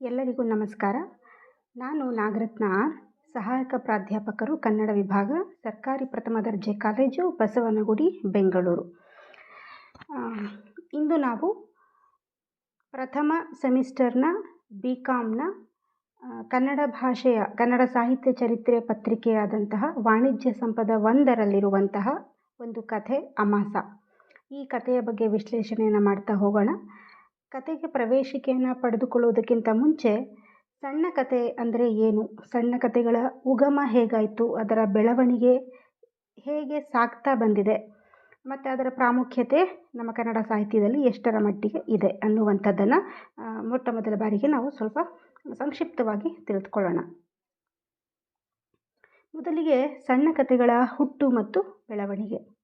ಎಲ್ಲರಿಗೂ ನಮಸ್ಕಾರ. ನಾನು ನಾಗರತ್ನ ಆರ್, ಸಹಾಯಕ ಪ್ರಾಧ್ಯಾಪಕರು ಕನ್ನಡ ವಿಭಾಗ, ಸರ್ಕಾರಿ ಪ್ರಥಮ ದರ್ಜೆ ಕಾಲೇಜು ಬಸವನಗುಡಿ, ಬೆಂಗಳೂರು. ಇಂದು ನಾವು ಪ್ರಥಮ ಸೆಮಿಸ್ಟರ್ನ ಬಿ ಕಾಮ್ನ ಕನ್ನಡ ಭಾಷೆಯ, ಕನ್ನಡ ಸಾಹಿತ್ಯ ಚರಿತ್ರೆ ಪತ್ರಿಕೆಯಾದಂತಹ ವಾಣಿಜ್ಯ ಸಂಪದ ಒಂದರಲ್ಲಿರುವಂತಹ ಒಂದು ಕಥೆ ಅಮಾಸ. ಈ ಕಥೆಯ ಬಗ್ಗೆ ವಿಶ್ಲೇಷಣೆಯನ್ನು ಮಾಡ್ತಾ ಹೋಗೋಣ. ಕಥೆಗೆ ಪ್ರವೇಶಿಕೆಯನ್ನು ಪಡೆದುಕೊಳ್ಳುವುದಕ್ಕಿಂತ ಮುಂಚೆ ಸಣ್ಣ ಕಥೆ ಅಂದರೆ ಏನು? ಸಣ್ಣ ಕಥೆಗಳ ಉಗಮ ಹೇಗಾಯಿತು? ಅದರ ಬೆಳವಣಿಗೆ ಹೇಗೆ ಸಾಗ್ತಾ ಬಂದಿದೆ? ಮತ್ತು ಅದರ ಪ್ರಾಮುಖ್ಯತೆ ನಮ್ಮ ಕನ್ನಡ ಸಾಹಿತ್ಯದಲ್ಲಿ ಎಷ್ಟರ ಮಟ್ಟಿಗೆ ಇದೆ ಅನ್ನುವಂಥದ್ದನ್ನು ಮೊಟ್ಟ ಮೊದಲ ಬಾರಿಗೆ ನಾವು ಸ್ವಲ್ಪ ಸಂಕ್ಷಿಪ್ತವಾಗಿ ತಿಳಿದುಕೊಳ್ಳೋಣ. ಮೊದಲಿಗೆ ಸಣ್ಣ ಕತೆಗಳ ಹುಟ್ಟು ಮತ್ತು ಬೆಳವಣಿಗೆ.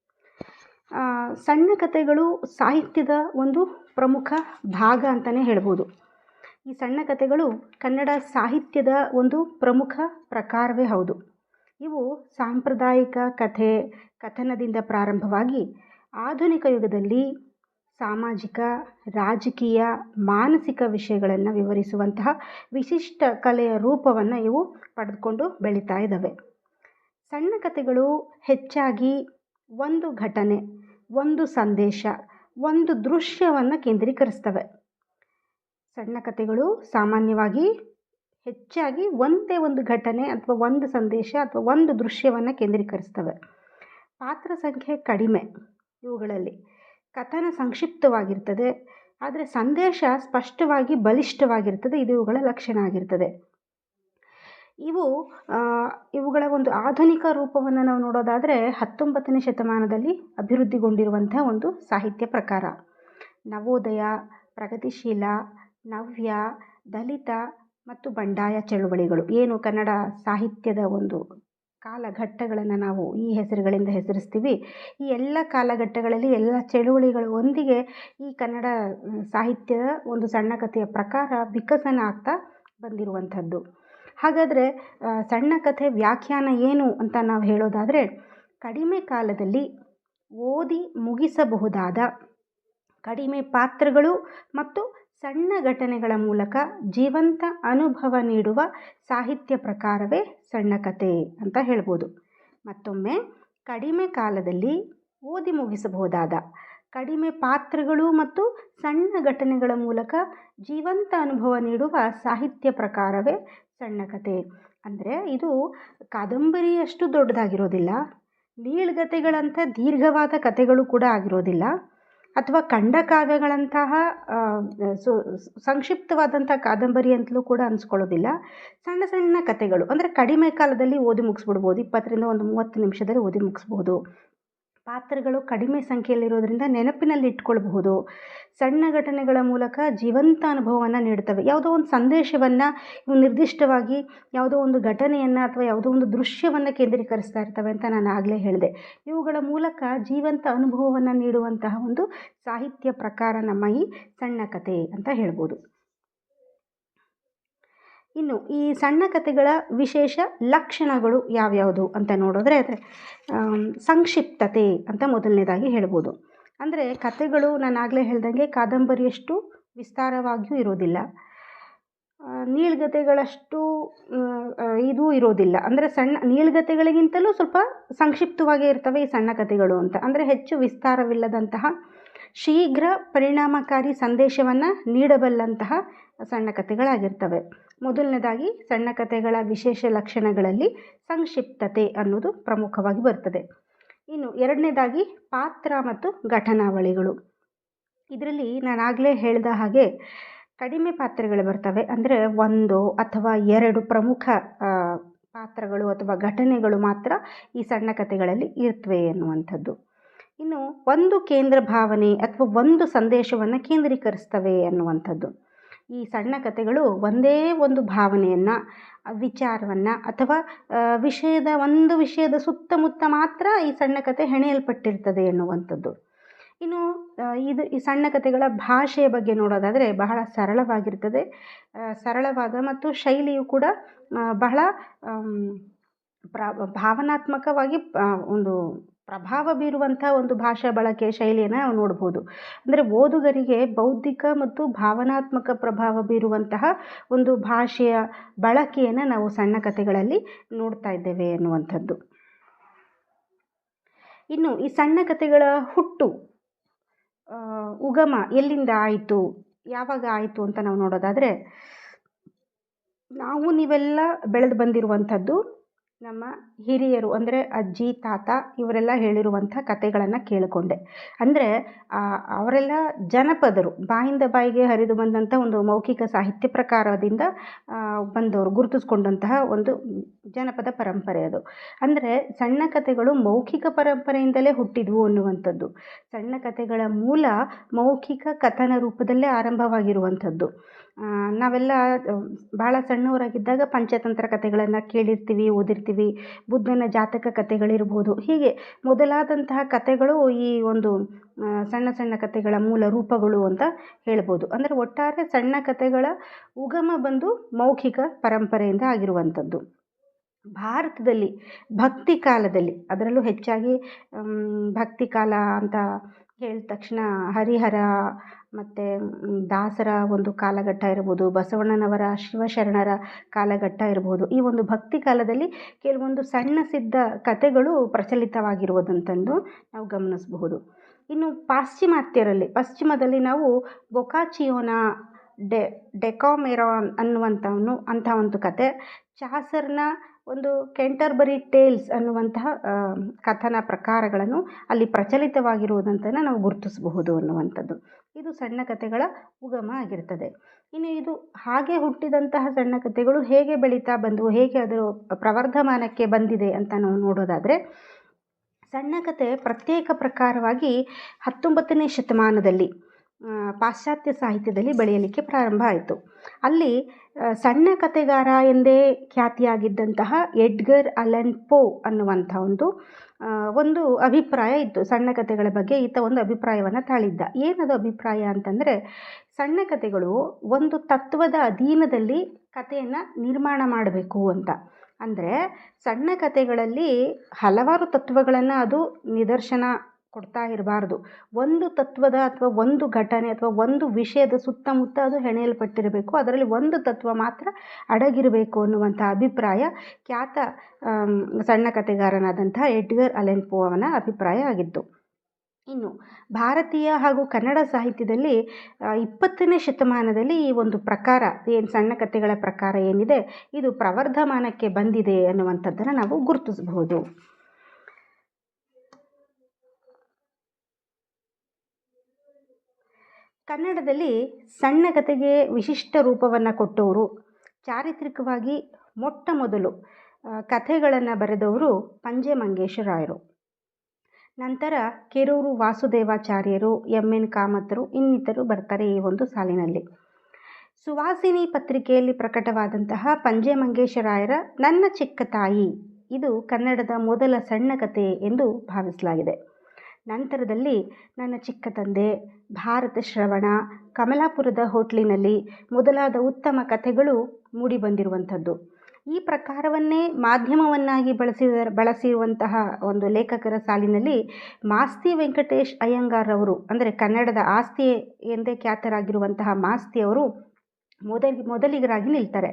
ಸಣ್ಣ ಕಥೆಗಳು ಸಾಹಿತ್ಯದ ಒಂದು ಪ್ರಮುಖ ಭಾಗ ಅಂತಲೇ ಹೇಳ್ಬೋದು. ಈ ಸಣ್ಣ ಕಥೆಗಳು ಕನ್ನಡ ಸಾಹಿತ್ಯದ ಒಂದು ಪ್ರಮುಖ ಪ್ರಕಾರವೇ ಹೌದು. ಇವು ಸಾಂಪ್ರದಾಯಿಕ ಕಥೆ, ಕಥನದಿಂದ ಪ್ರಾರಂಭವಾಗಿ ಆಧುನಿಕ ಯುಗದಲ್ಲಿ ಸಾಮಾಜಿಕ, ರಾಜಕೀಯ, ಮಾನಸಿಕ ವಿಷಯಗಳನ್ನು ವಿವರಿಸುವಂತಹ ವಿಶಿಷ್ಟ ಕಲೆಯ ರೂಪವನ್ನು ಇವು ಪಡೆದುಕೊಂಡು ಬೆಳೀತಾ ಇದ್ದಾವೆ ಸಣ್ಣ ಕಥೆಗಳು ಹೆಚ್ಚಾಗಿ ಒಂದು ಘಟನೆ ಒಂದು ಸಂದೇಶ, ಒಂದು ದೃಶ್ಯವನ್ನು ಕೇಂದ್ರೀಕರಿಸ್ತವೆ. ಸಣ್ಣ ಕಥೆಗಳು ಸಾಮಾನ್ಯವಾಗಿ ಹೆಚ್ಚಾಗಿ ಒಂದೇ ಒಂದು ಘಟನೆ ಅಥವಾ ಒಂದು ಸಂದೇಶ ಅಥವಾ ಒಂದು ದೃಶ್ಯವನ್ನು ಕೇಂದ್ರೀಕರಿಸ್ತವೆ. ಪಾತ್ರ ಸಂಖ್ಯೆ ಕಡಿಮೆ ಇವುಗಳಲ್ಲಿ. ಕಥನ ಸಂಕ್ಷಿಪ್ತವಾಗಿರ್ತದೆ, ಆದರೆ ಸಂದೇಶ ಸ್ಪಷ್ಟವಾಗಿ ಬಲಿಷ್ಠವಾಗಿರ್ತದೆ, ಇದು ಇವುಗಳ ಲಕ್ಷಣ ಆಗಿರ್ತದೆ. ಇವು ಇವುಗಳ ಒಂದು ಆಧುನಿಕ ರೂಪವನ್ನು ನಾವು ನೋಡೋದಾದರೆ ಹತ್ತೊಂಬತ್ತನೇ ಶತಮಾನದಲ್ಲಿ ಅಭಿವೃದ್ಧಿಗೊಂಡಿರುವಂಥ ಒಂದು ಸಾಹಿತ್ಯ ಪ್ರಕಾರ. ನವೋದಯ, ಪ್ರಗತಿಶೀಲ, ನವ್ಯ, ದಲಿತ ಮತ್ತು ಬಂಡಾಯ ಚಳುವಳಿಗಳು. ಏನು ಕನ್ನಡ ಸಾಹಿತ್ಯದ ಒಂದು ಕಾಲಘಟ್ಟಗಳನ್ನು ನಾವು ಈ ಹೆಸರುಗಳಿಂದ ಹೆಸರಿಸ್ತೀವಿ. ಈ ಎಲ್ಲ ಕಾಲಘಟ್ಟಗಳಲ್ಲಿ ಎಲ್ಲ ಚಳುವಳಿಗಳ ಒಂದಿಗೆ ಈ ಕನ್ನಡ ಸಾಹಿತ್ಯದ ಒಂದು ಸಣ್ಣ ಕಥೆಯ ಪ್ರಕಾರ ವಿಕಸನ ಆಗ್ತಾ ಬಂದಿರುವಂಥದ್ದು. ಹಾಗಾದರೆ ಸಣ್ಣ ಕಥೆ ವ್ಯಾಖ್ಯಾನ ಏನು ಅಂತ ನಾವು ಹೇಳೋದಾದರೆ, ಕಡಿಮೆ ಕಾಲದಲ್ಲಿ ಓದಿ ಮುಗಿಸಬಹುದಾದ ಕಡಿಮೆ ಪಾತ್ರಗಳು ಮತ್ತು ಸಣ್ಣ ಘಟನೆಗಳ ಮೂಲಕ ಜೀವಂತ ಅನುಭವ ನೀಡುವ ಸಾಹಿತ್ಯ ಪ್ರಕಾರವೇ ಸಣ್ಣ ಕಥೆ ಅಂತ ಹೇಳ್ಬೋದು. ಮತ್ತೊಮ್ಮೆ, ಕಡಿಮೆ ಕಾಲದಲ್ಲಿ ಓದಿ ಮುಗಿಸಬಹುದಾದ ಕಡಿಮೆ ಪಾತ್ರಗಳು ಮತ್ತು ಸಣ್ಣ ಘಟನೆಗಳ ಮೂಲಕ ಜೀವಂತ ಅನುಭವ ನೀಡುವ ಸಾಹಿತ್ಯ ಪ್ರಕಾರವೇ ಸಣ್ಣ ಕಥೆ ಅಂದರೆ ಇದು ಕಾದಂಬರಿಯಷ್ಟು ದೊಡ್ಡದಾಗಿರೋದಿಲ್ಲ, ನೀಳ್ಗತೆಗಳಂಥ ದೀರ್ಘವಾದ ಕಥೆಗಳು ಕೂಡ ಆಗಿರೋದಿಲ್ಲ, ಅಥವಾ ಖಂಡಕಾವ್ಯಗಳಂತಹ ಸು, ಸಂಕ್ಷಿಪ್ತವಾದಂಥ ಕಾದಂಬರಿ ಅಂತಲೂ ಕೂಡ ಅನಿಸ್ಕೊಳ್ಳೋದಿಲ್ಲ. ಸಣ್ಣ ಸಣ್ಣ ಕಥೆಗಳು ಅಂದರೆ ಕಡಿಮೆ ಕಾಲದಲ್ಲಿ ಓದಿ ಮುಗಿಸ್ಬಿಡ್ಬೋದು, ಇಪ್ಪತ್ತರಿಂದ ಒಂದು ಮೂವತ್ತು ನಿಮಿಷದಲ್ಲಿ ಓದಿ ಮುಗಿಸ್ಬೋದು. ಪಾತ್ರಗಳು ಕಡಿಮೆ ಸಂಖ್ಯೆಯಲ್ಲಿರೋದ್ರಿಂದ ನೆನಪಿನಲ್ಲಿ ಇಟ್ಕೊಳ್ಬಹುದು. ಸಣ್ಣ ಘಟನೆಗಳ ಮೂಲಕ ಜೀವಂತ ಅನುಭವವನ್ನು ನೀಡುತ್ತವೆ. ಯಾವುದೋ ಒಂದು ಸಂದೇಶವನ್ನು ನಿರ್ದಿಷ್ಟವಾಗಿ ಯಾವುದೋ ಒಂದು ಘಟನೆಯನ್ನು ಅಥವಾ ಯಾವುದೋ ಒಂದು ದೃಶ್ಯವನ್ನು ಕೇಂದ್ರೀಕರಿಸ್ತಾ ಇರ್ತವೆ ಅಂತ ನಾನು ಆಗಲೇ ಹೇಳಿದೆ. ಇವುಗಳ ಮೂಲಕ ಜೀವಂತ ಅನುಭವವನ್ನು ನೀಡುವಂತಹ ಒಂದು ಸಾಹಿತ್ಯ ಪ್ರಕಾರ ನಮ್ಮ ಈ ಸಣ್ಣ ಕಥೆ ಅಂತ ಹೇಳ್ಬೋದು. ಇನ್ನು ಈ ಸಣ್ಣ ಕಥೆಗಳ ವಿಶೇಷ ಲಕ್ಷಣಗಳು ಯಾವ್ಯಾವುದು ಅಂತ ನೋಡಿದ್ರೆ ಅದೇ ಸಂಕ್ಷಿಪ್ತತೆ ಅಂತ ಮೊದಲನೇದಾಗಿ ಹೇಳ್ಬೋದು. ಅಂದರೆ ಕಥೆಗಳು ನಾನು ಆಗಲೇ ಹೇಳ್ದಂಗೆ ಕಾದಂಬರಿಯಷ್ಟು ವಿಸ್ತಾರವಾಗಿಯೂ ಇರೋದಿಲ್ಲ. ನೀಳ್ಗತೆಗಳಷ್ಟು ಇದು ಇರೋದಿಲ್ಲ. ಅಂದರೆ ಸಣ್ಣ ನೀಳ್ಗತೆಗಳಿಗಿಂತಲೂ ಸ್ವಲ್ಪ ಸಂಕ್ಷಿಪ್ತವಾಗೇ ಇರ್ತವೆ ಈ ಸಣ್ಣ ಕಥೆಗಳು ಅಂತ. ಅಂದರೆ ಹೆಚ್ಚು ವಿಸ್ತಾರವಿಲ್ಲದಂತಹ ಶೀಘ್ರ ಪರಿಣಾಮಕಾರಿ ಸಂದೇಶವನ್ನು ನೀಡಬಲ್ಲಂತಹ ಸಣ್ಣ ಕಥೆಗಳಾಗಿರ್ತವೆ. ಮೊದಲನೇದಾಗಿ ಸಣ್ಣ ಕಥೆಗಳ ವಿಶೇಷ ಲಕ್ಷಣಗಳಲ್ಲಿ ಸಂಕ್ಷಿಪ್ತತೆ ಅನ್ನೋದು ಪ್ರಮುಖವಾಗಿ ಬರ್ತದೆ. ಇನ್ನು ಎರಡನೇದಾಗಿ ಪಾತ್ರ ಮತ್ತು ಘಟನಾವಳಿಗಳು. ಇದರಲ್ಲಿ ನಾನು ಆಗಲೇ ಹೇಳಿದ ಹಾಗೆ ಕಡಿಮೆ ಪಾತ್ರಗಳು ಬರ್ತವೆ. ಅಂದರೆ ಒಂದು ಅಥವಾ ಎರಡು ಪ್ರಮುಖ ಪಾತ್ರಗಳು ಅಥವಾ ಘಟನೆಗಳು ಮಾತ್ರ ಈ ಸಣ್ಣ ಕಥೆಗಳಲ್ಲಿ ಇರ್ತವೆ ಎನ್ನುವಂಥದ್ದು. ಇನ್ನು ಒಂದು ಕೇಂದ್ರ ಭಾವನೆ ಅಥವಾ ಒಂದು ಸಂದೇಶವನ್ನು ಕೇಂದ್ರೀಕರಿಸ್ತವೆ ಅನ್ನುವಂಥದ್ದು ಈ ಸಣ್ಣ ಕಥೆಗಳು ಒಂದೇ ಒಂದು ಭಾವನೆಯನ್ನು, ವಿಚಾರವನ್ನು ಅಥವಾ ವಿಷಯದ ಒಂದು ವಿಷಯದ ಸುತ್ತಮುತ್ತ ಮಾತ್ರ ಈ ಸಣ್ಣ ಕಥೆ ಹೆಣೆಯಲ್ಪಟ್ಟಿರ್ತದೆ ಎನ್ನುವಂಥದ್ದು. ಇನ್ನು ಇದು ಈ ಸಣ್ಣ ಕಥೆಗಳ ಭಾಷೆಯ ಬಗ್ಗೆ ನೋಡೋದಾದರೆ ಬಹಳ ಸರಳವಾಗಿರ್ತದೆ. ಸರಳವಾದ ಮತ್ತು ಶೈಲಿಯು ಕೂಡ ಬಹಳ ಪ್ರ, ಭಾವನಾತ್ಮಕವಾಗಿ ಒಂದು ಪ್ರಭಾವ ಬೀರುವಂಥ ಒಂದು ಭಾಷಾ ಬಳಕೆ ಶೈಲಿಯನ್ನು ನಾವು ನೋಡ್ಬೋದು. ಅಂದರೆ ಓದುಗರಿಗೆ ಬೌದ್ಧಿಕ ಮತ್ತು ಭಾವನಾತ್ಮಕ ಪ್ರಭಾವ ಬೀರುವಂತಹ ಒಂದು ಭಾಷೆಯ ಬಳಕೆಯನ್ನು ನಾವು ಸಣ್ಣ ಕಥೆಗಳಲ್ಲಿ ನೋಡ್ತಾ ಇದ್ದೇವೆ ಎನ್ನುವಂಥದ್ದು ಇನ್ನು ಈ ಸಣ್ಣ ಕಥೆಗಳ ಹುಟ್ಟು ಉಗಮ ಎಲ್ಲಿಂದ ಆಯಿತು, ಯಾವಾಗ ಆಯಿತು ಅಂತ ನಾವು ನೋಡೋದಾದರೆ, ನಾವು ನೀವೆಲ್ಲ ಬೆಳೆದು ಬಂದಿರುವಂಥದ್ದು ನಮ್ಮ ಹಿರಿಯರು ಅಂದರೆ ಅಜ್ಜಿ, ತಾತ ಇವರೆಲ್ಲ ಹೇಳಿರುವಂಥ ಕಥೆಗಳನ್ನು ಕೇಳಿಕೊಂಡೆ. ಅಂದರೆ ಅವರೆಲ್ಲ ಜನಪದರು. ಬಾಯಿಂದ ಬಾಯಿಗೆ ಹರಿದು ಬಂದಂಥ ಒಂದು ಮೌಖಿಕ ಸಾಹಿತ್ಯ ಪ್ರಕಾರದಿಂದ ಬಂದವರು, ಗುರುತಿಸ್ಕೊಂಡಂತಹ ಒಂದು ಜನಪದ ಪರಂಪರೆ ಅದು. ಅಂದರೆ, ಸಣ್ಣ ಕಥೆಗಳು ಮೌಖಿಕ ಪರಂಪರೆಯಿಂದಲೇ ಹುಟ್ಟಿದ್ವು ಅನ್ನುವಂಥದ್ದು. ಸಣ್ಣ ಕಥೆಗಳ ಮೂಲ ಮೌಖಿಕ ಕಥನ ರೂಪದಲ್ಲೇ ಆರಂಭವಾಗಿರುವಂಥದ್ದು. ನಾವೆಲ್ಲ ಭಾಳ ಸಣ್ಣವರಾಗಿದ್ದಾಗ ಪಂಚತಂತ್ರ ಕಥೆಗಳನ್ನು ಕೇಳಿರ್ತೀವಿ, ಓದಿರ್ತೀವಿ. ಬುದ್ಧನ ಜಾತಕ ಕಥೆಗಳಿರ್ಬೋದು. ಹೀಗೆ ಮೊದಲಾದಂತಹ ಕಥೆಗಳು ಈ ಒಂದು ಸಣ್ಣ ಸಣ್ಣ ಕಥೆಗಳ ಮೂಲ ರೂಪಗಳು ಅಂತ ಹೇಳ್ಬೋದು. ಅಂದರೆ ಒಟ್ಟಾರೆ ಸಣ್ಣ ಕಥೆಗಳ ಉಗಮ ಬಂದು ಮೌಖಿಕ ಪರಂಪರೆಯಿಂದ ಆಗಿರುವಂಥದ್ದು. ಭಾರತದಲ್ಲಿ ಭಕ್ತಿ ಕಾಲದಲ್ಲಿ, ಅದರಲ್ಲೂ ಹೆಚ್ಚಾಗಿ ಭಕ್ತಿ ಕಾಲ ಅಂತ ಹೇಳಿದ ತಕ್ಷಣ ಹರಿಹರ ಮತ್ತು ದಾಸರ ಒಂದು ಕಾಲಘಟ್ಟ ಇರ್ಬೋದು, ಬಸವಣ್ಣನವರ ಶಿವಶರಣರ ಕಾಲಘಟ್ಟ ಇರ್ಬೋದು, ಈ ಒಂದು ಭಕ್ತಿ ಕಾಲದಲ್ಲಿ ಕೆಲವೊಂದು ಸಣ್ಣ ಸಿದ್ಧ ಕಥೆಗಳು ಪ್ರಚಲಿತವಾಗಿರುವುದಂತಂದು ನಾವು ಗಮನಿಸಬಹುದು. ಇನ್ನು ಪಾಶ್ಚಿಮಾತ್ಯರಲ್ಲಿ, ಪಶ್ಚಿಮದಲ್ಲಿ ನಾವು ಬೊಕಾಚಿಯೋನ ಡೆ, ಡೆಕಾಮೆರಾನ್ ಅನ್ನುವಂಥವನು, ಅಂಥ ಒಂದು ಕತೆ. ಚಾಸರ್ನ ಒಂದು ಕೆಂಟರ್ಬರಿ ಟೇಲ್ಸ್ ಅನ್ನುವಂತಹ ಕಥನ ಪ್ರಕಾರಗಳನ್ನು ಅಲ್ಲಿ ಪ್ರಚಲಿತವಾಗಿರುವುದಂತನ ನಾವು ಗುರುತಿಸಬಹುದು ಅನ್ನುವಂಥದ್ದು. ಇದು ಸಣ್ಣ ಕಥೆಗಳ ಉಗಮ ಆಗಿರ್ತದೆ. ಇನ್ನು ಇದು ಹಾಗೆ ಹುಟ್ಟಿದಂತಹ ಸಣ್ಣ ಕಥೆಗಳು ಹೇಗೆ ಬೆಳೀತಾ ಬಂದವು, ಹೇಗೆ ಅದರ ಪ್ರವರ್ಧಮಾನಕ್ಕೆ ಬಂದಿದೆ ಅಂತ ನಾವು ನೋಡೋದಾದರೆ, ಸಣ್ಣ ಕಥೆ ಪ್ರತ್ಯೇಕ ಪ್ರಕಾರವಾಗಿ ಹತ್ತೊಂಬತ್ತನೇ ಶತಮಾನದಲ್ಲಿ ಪಾಶ್ಚಾತ್ಯ ಸಾಹಿತ್ಯದಲ್ಲಿ ಬೆಳೆಯಲಿಕ್ಕೆ ಪ್ರಾರಂಭ ಆಯಿತು. ಅಲ್ಲಿ ಸಣ್ಣ ಕಥೆಗಾರ ಎಂದೇ ಖ್ಯಾತಿಯಾಗಿದ್ದಂತಹ ಎಡ್ಗರ್ ಅಲೆನ್ ಪೋ ಅನ್ನುವಂಥ ಒಂದು ಒಂದು ಅಭಿಪ್ರಾಯ ಇತ್ತು. ಸಣ್ಣ ಕಥೆಗಳ ಬಗ್ಗೆ ಈತ ಒಂದು ಅಭಿಪ್ರಾಯವನ್ನು ತಾಳಿದ್ದ. ಏನದು ಅಭಿಪ್ರಾಯ ಅಂತಂದರೆ, ಸಣ್ಣ ಕಥೆಗಳು ಒಂದು ತತ್ವದ ಅಧೀನದಲ್ಲಿ ಕಥೆಯನ್ನು ನಿರ್ಮಾಣ ಮಾಡಬೇಕು ಅಂತ. ಅಂದರೆ, ಸಣ್ಣ ಕಥೆಗಳಲ್ಲಿ ಹಲವಾರು ತತ್ವಗಳನ್ನು ಅದು ನಿದರ್ಶನ ಕೊಡ್ತಾ ಇರಬಾರ್ದು. ಒಂದು ತತ್ವದ ಅಥವಾ ಒಂದು ಘಟನೆ ಅಥವಾ ಒಂದು ವಿಷಯದ ಸುತ್ತಮುತ್ತ ಅದು ಹೆಣೆಯಲ್ಪಟ್ಟಿರಬೇಕು. ಅದರಲ್ಲಿ ಒಂದು ತತ್ವ ಮಾತ್ರ ಅಡಗಿರಬೇಕು ಅನ್ನುವಂಥ ಅಭಿಪ್ರಾಯ ಖ್ಯಾತ ಸಣ್ಣ ಕಥೆಗಾರನಾದಂಥ ಎಡ್ಗರ್ ಅಲೆನ್ ಪೋ ಅವನ ಅಭಿಪ್ರಾಯ ಆಗಿತ್ತು ಇನ್ನು ಭಾರತೀಯ ಹಾಗೂ ಕನ್ನಡ ಸಾಹಿತ್ಯದಲ್ಲಿ ಇಪ್ಪತ್ತನೇ ಶತಮಾನದಲ್ಲಿ ಈ ಒಂದು ಪ್ರಕಾರ, ಏನು ಸಣ್ಣ ಕಥೆಗಳ ಪ್ರಕಾರ ಏನಿದೆ, ಇದು ಪ್ರವರ್ಧಮಾನಕ್ಕೆ ಬಂದಿದೆ ಅನ್ನುವಂಥದ್ದನ್ನು ನಾವು ಗುರುತಿಸಬಹುದು. ಕನ್ನಡದಲ್ಲಿ ಸಣ್ಣ ಕಥೆಗೆ ವಿಶಿಷ್ಟ ರೂಪವನ್ನು ಕೊಟ್ಟವರು. ಚಾರಿತ್ರಿಕವಾಗಿ ಮೊಟ್ಟ ಮೊದಲು ಕಥೆಗಳನ್ನು ಬರೆದವರು ಪಂಜೆ ಮಂಗೇಶರಾಯರು ನಂತರ ಕೆರೂರು ವಾಸುದೇವಾಚಾರ್ಯರು ಎಂ ಎನ್. ಕಾಮತರು ಇನ್ನಿತರು ಬರ್ತಾರೆ ಈ ಒಂದು ಸಾಲಿನಲ್ಲಿ. ಸುವಾಸಿನಿ ಪತ್ರಿಕೆಯಲ್ಲಿ ಪ್ರಕಟವಾದಂತಹ ಪಂಜೆ ಮಂಗೇಶರಾಯರ ನನ್ನ ಚಿಕ್ಕ ತಾಯಿ, ಇದು ಕನ್ನಡದ ಮೊದಲ ಸಣ್ಣ ಕಥೆ ಎಂದು ಭಾವಿಸಲಾಗಿದೆ. ನಂತರದಲ್ಲಿ ನನ್ನ ಚಿಕ್ಕ ತಂದೆ, ಭಾರತ ಶ್ರವಣ, ಕಮಲಾಪುರದ ಹೋಟ್ಲಿನಲ್ಲಿ ಮೊದಲಾದ ಉತ್ತಮ ಕಥೆಗಳು ಮೂಡಿಬಂದಿರುವಂಥದ್ದು ಈ ಪ್ರಕಾರವನ್ನೇ ಮಾಧ್ಯಮವನ್ನಾಗಿ ಬಳಸಿದ, ಬಳಸಿರುವಂತಹ ಒಂದು ಲೇಖಕರ ಸಾಲಿನಲ್ಲಿ ಮಾಸ್ತಿ ವೆಂಕಟೇಶ್ ಅಯ್ಯಂಗಾರ್ರವರು ಅಂದರೆ ಕನ್ನಡದ ಆಸ್ತಿ ಎಂದೇ ಖ್ಯಾತರಾಗಿರುವಂತಹ ಮಾಸ್ತಿಯವರು ಮೊದಲಿ, ಮೊದಲಿಗರಾಗಿ ನಿಲ್ತಾರೆ.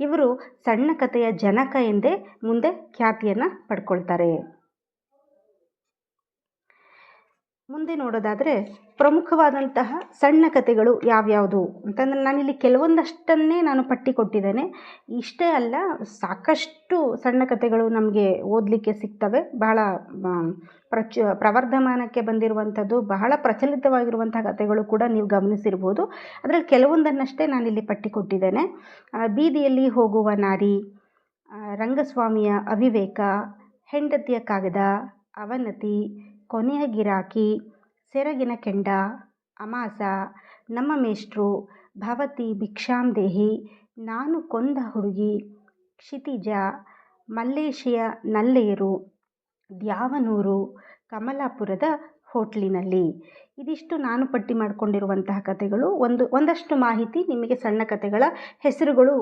ಇವರು ಸಣ್ಣ ಕಥೆಯ ಜನಕ ಎಂದೇ ಮುಂದೆ ಖ್ಯಾತಿಯನ್ನು ಪಡ್ಕೊಳ್ತಾರೆ. ಮುಂದೆ ನೋಡೋದಾದರೆ ಪ್ರಮುಖವಾದಂತಹ ಸಣ್ಣ ಕಥೆಗಳು ಯಾವ್ಯಾವುದು? ಅಂತಂದರೆ ನಾನಿಲ್ಲಿ ಕೆಲವೊಂದಷ್ಟನ್ನೇ ನಾನು ಪಟ್ಟಿ ಕೊಟ್ಟಿದ್ದೇನೆ. ಇಷ್ಟೇ ಅಲ್ಲ, ಸಾಕಷ್ಟು ಸಣ್ಣ ಕಥೆಗಳು ನಮಗೆ ಓದಲಿಕ್ಕೆ ಸಿಗ್ತವೆ. ಬಹಳ ಪ್ರಚ, ಪ್ರವರ್ಧಮಾನಕ್ಕೆ ಬಂದಿರುವಂಥದ್ದು, ಬಹಳ ಪ್ರಚಲಿತವಾಗಿರುವಂಥ ಕಥೆಗಳು ಕೂಡ ನೀವು ಗಮನಿಸಿರ್ಬೋದು. ಅದರಲ್ಲಿ ಕೆಲವೊಂದನ್ನಷ್ಟೇ ನಾನಿಲ್ಲಿ ಪಟ್ಟಿ ಕೊಟ್ಟಿದ್ದೇನೆ. ಬೀದಿಯಲ್ಲಿ ಹೋಗುವ ನಾರಿ ರಂಗಸ್ವಾಮಿಯ ಅವಿವೇಕ, ಹೆಂಡತಿಯ ಕಾಗದ, ಅವನತಿ ಕೊನೆಯ ಗಿರಾಕಿ ಸೆರಗಿನ ಕೆಂಡ, ಅಮಾಸ, ನಮ್ಮ ಮೇಷ್ಟ್ರು, ಭವತಿ ಭಿಕ್ಷಾಂ ದೇಹಿ, ನಾನು ಕೊಂದ ಹುಡುಗಿ, ಕ್ಷಿತಿಜ, ಮಲ್ಲೇಶಿಯ ನಲ್ಲೇರು, ದ್ಯಾವನೂರು, ಕಮಲಾಪುರದ ಹೋಟ್ಲಿನಲ್ಲಿ. ಇದಿಷ್ಟು ನಾನು ಪಟ್ಟಿ ಮಾಡಿಕೊಂಡಿರುವಂತಹ ಕಥೆಗಳು. ಒಂದು, ಒಂದಷ್ಟು ಮಾಹಿತಿ ನಿಮಗೆ ಸಣ್ಣ ಕಥೆಗಳ ಹೆಸರುಗಳು,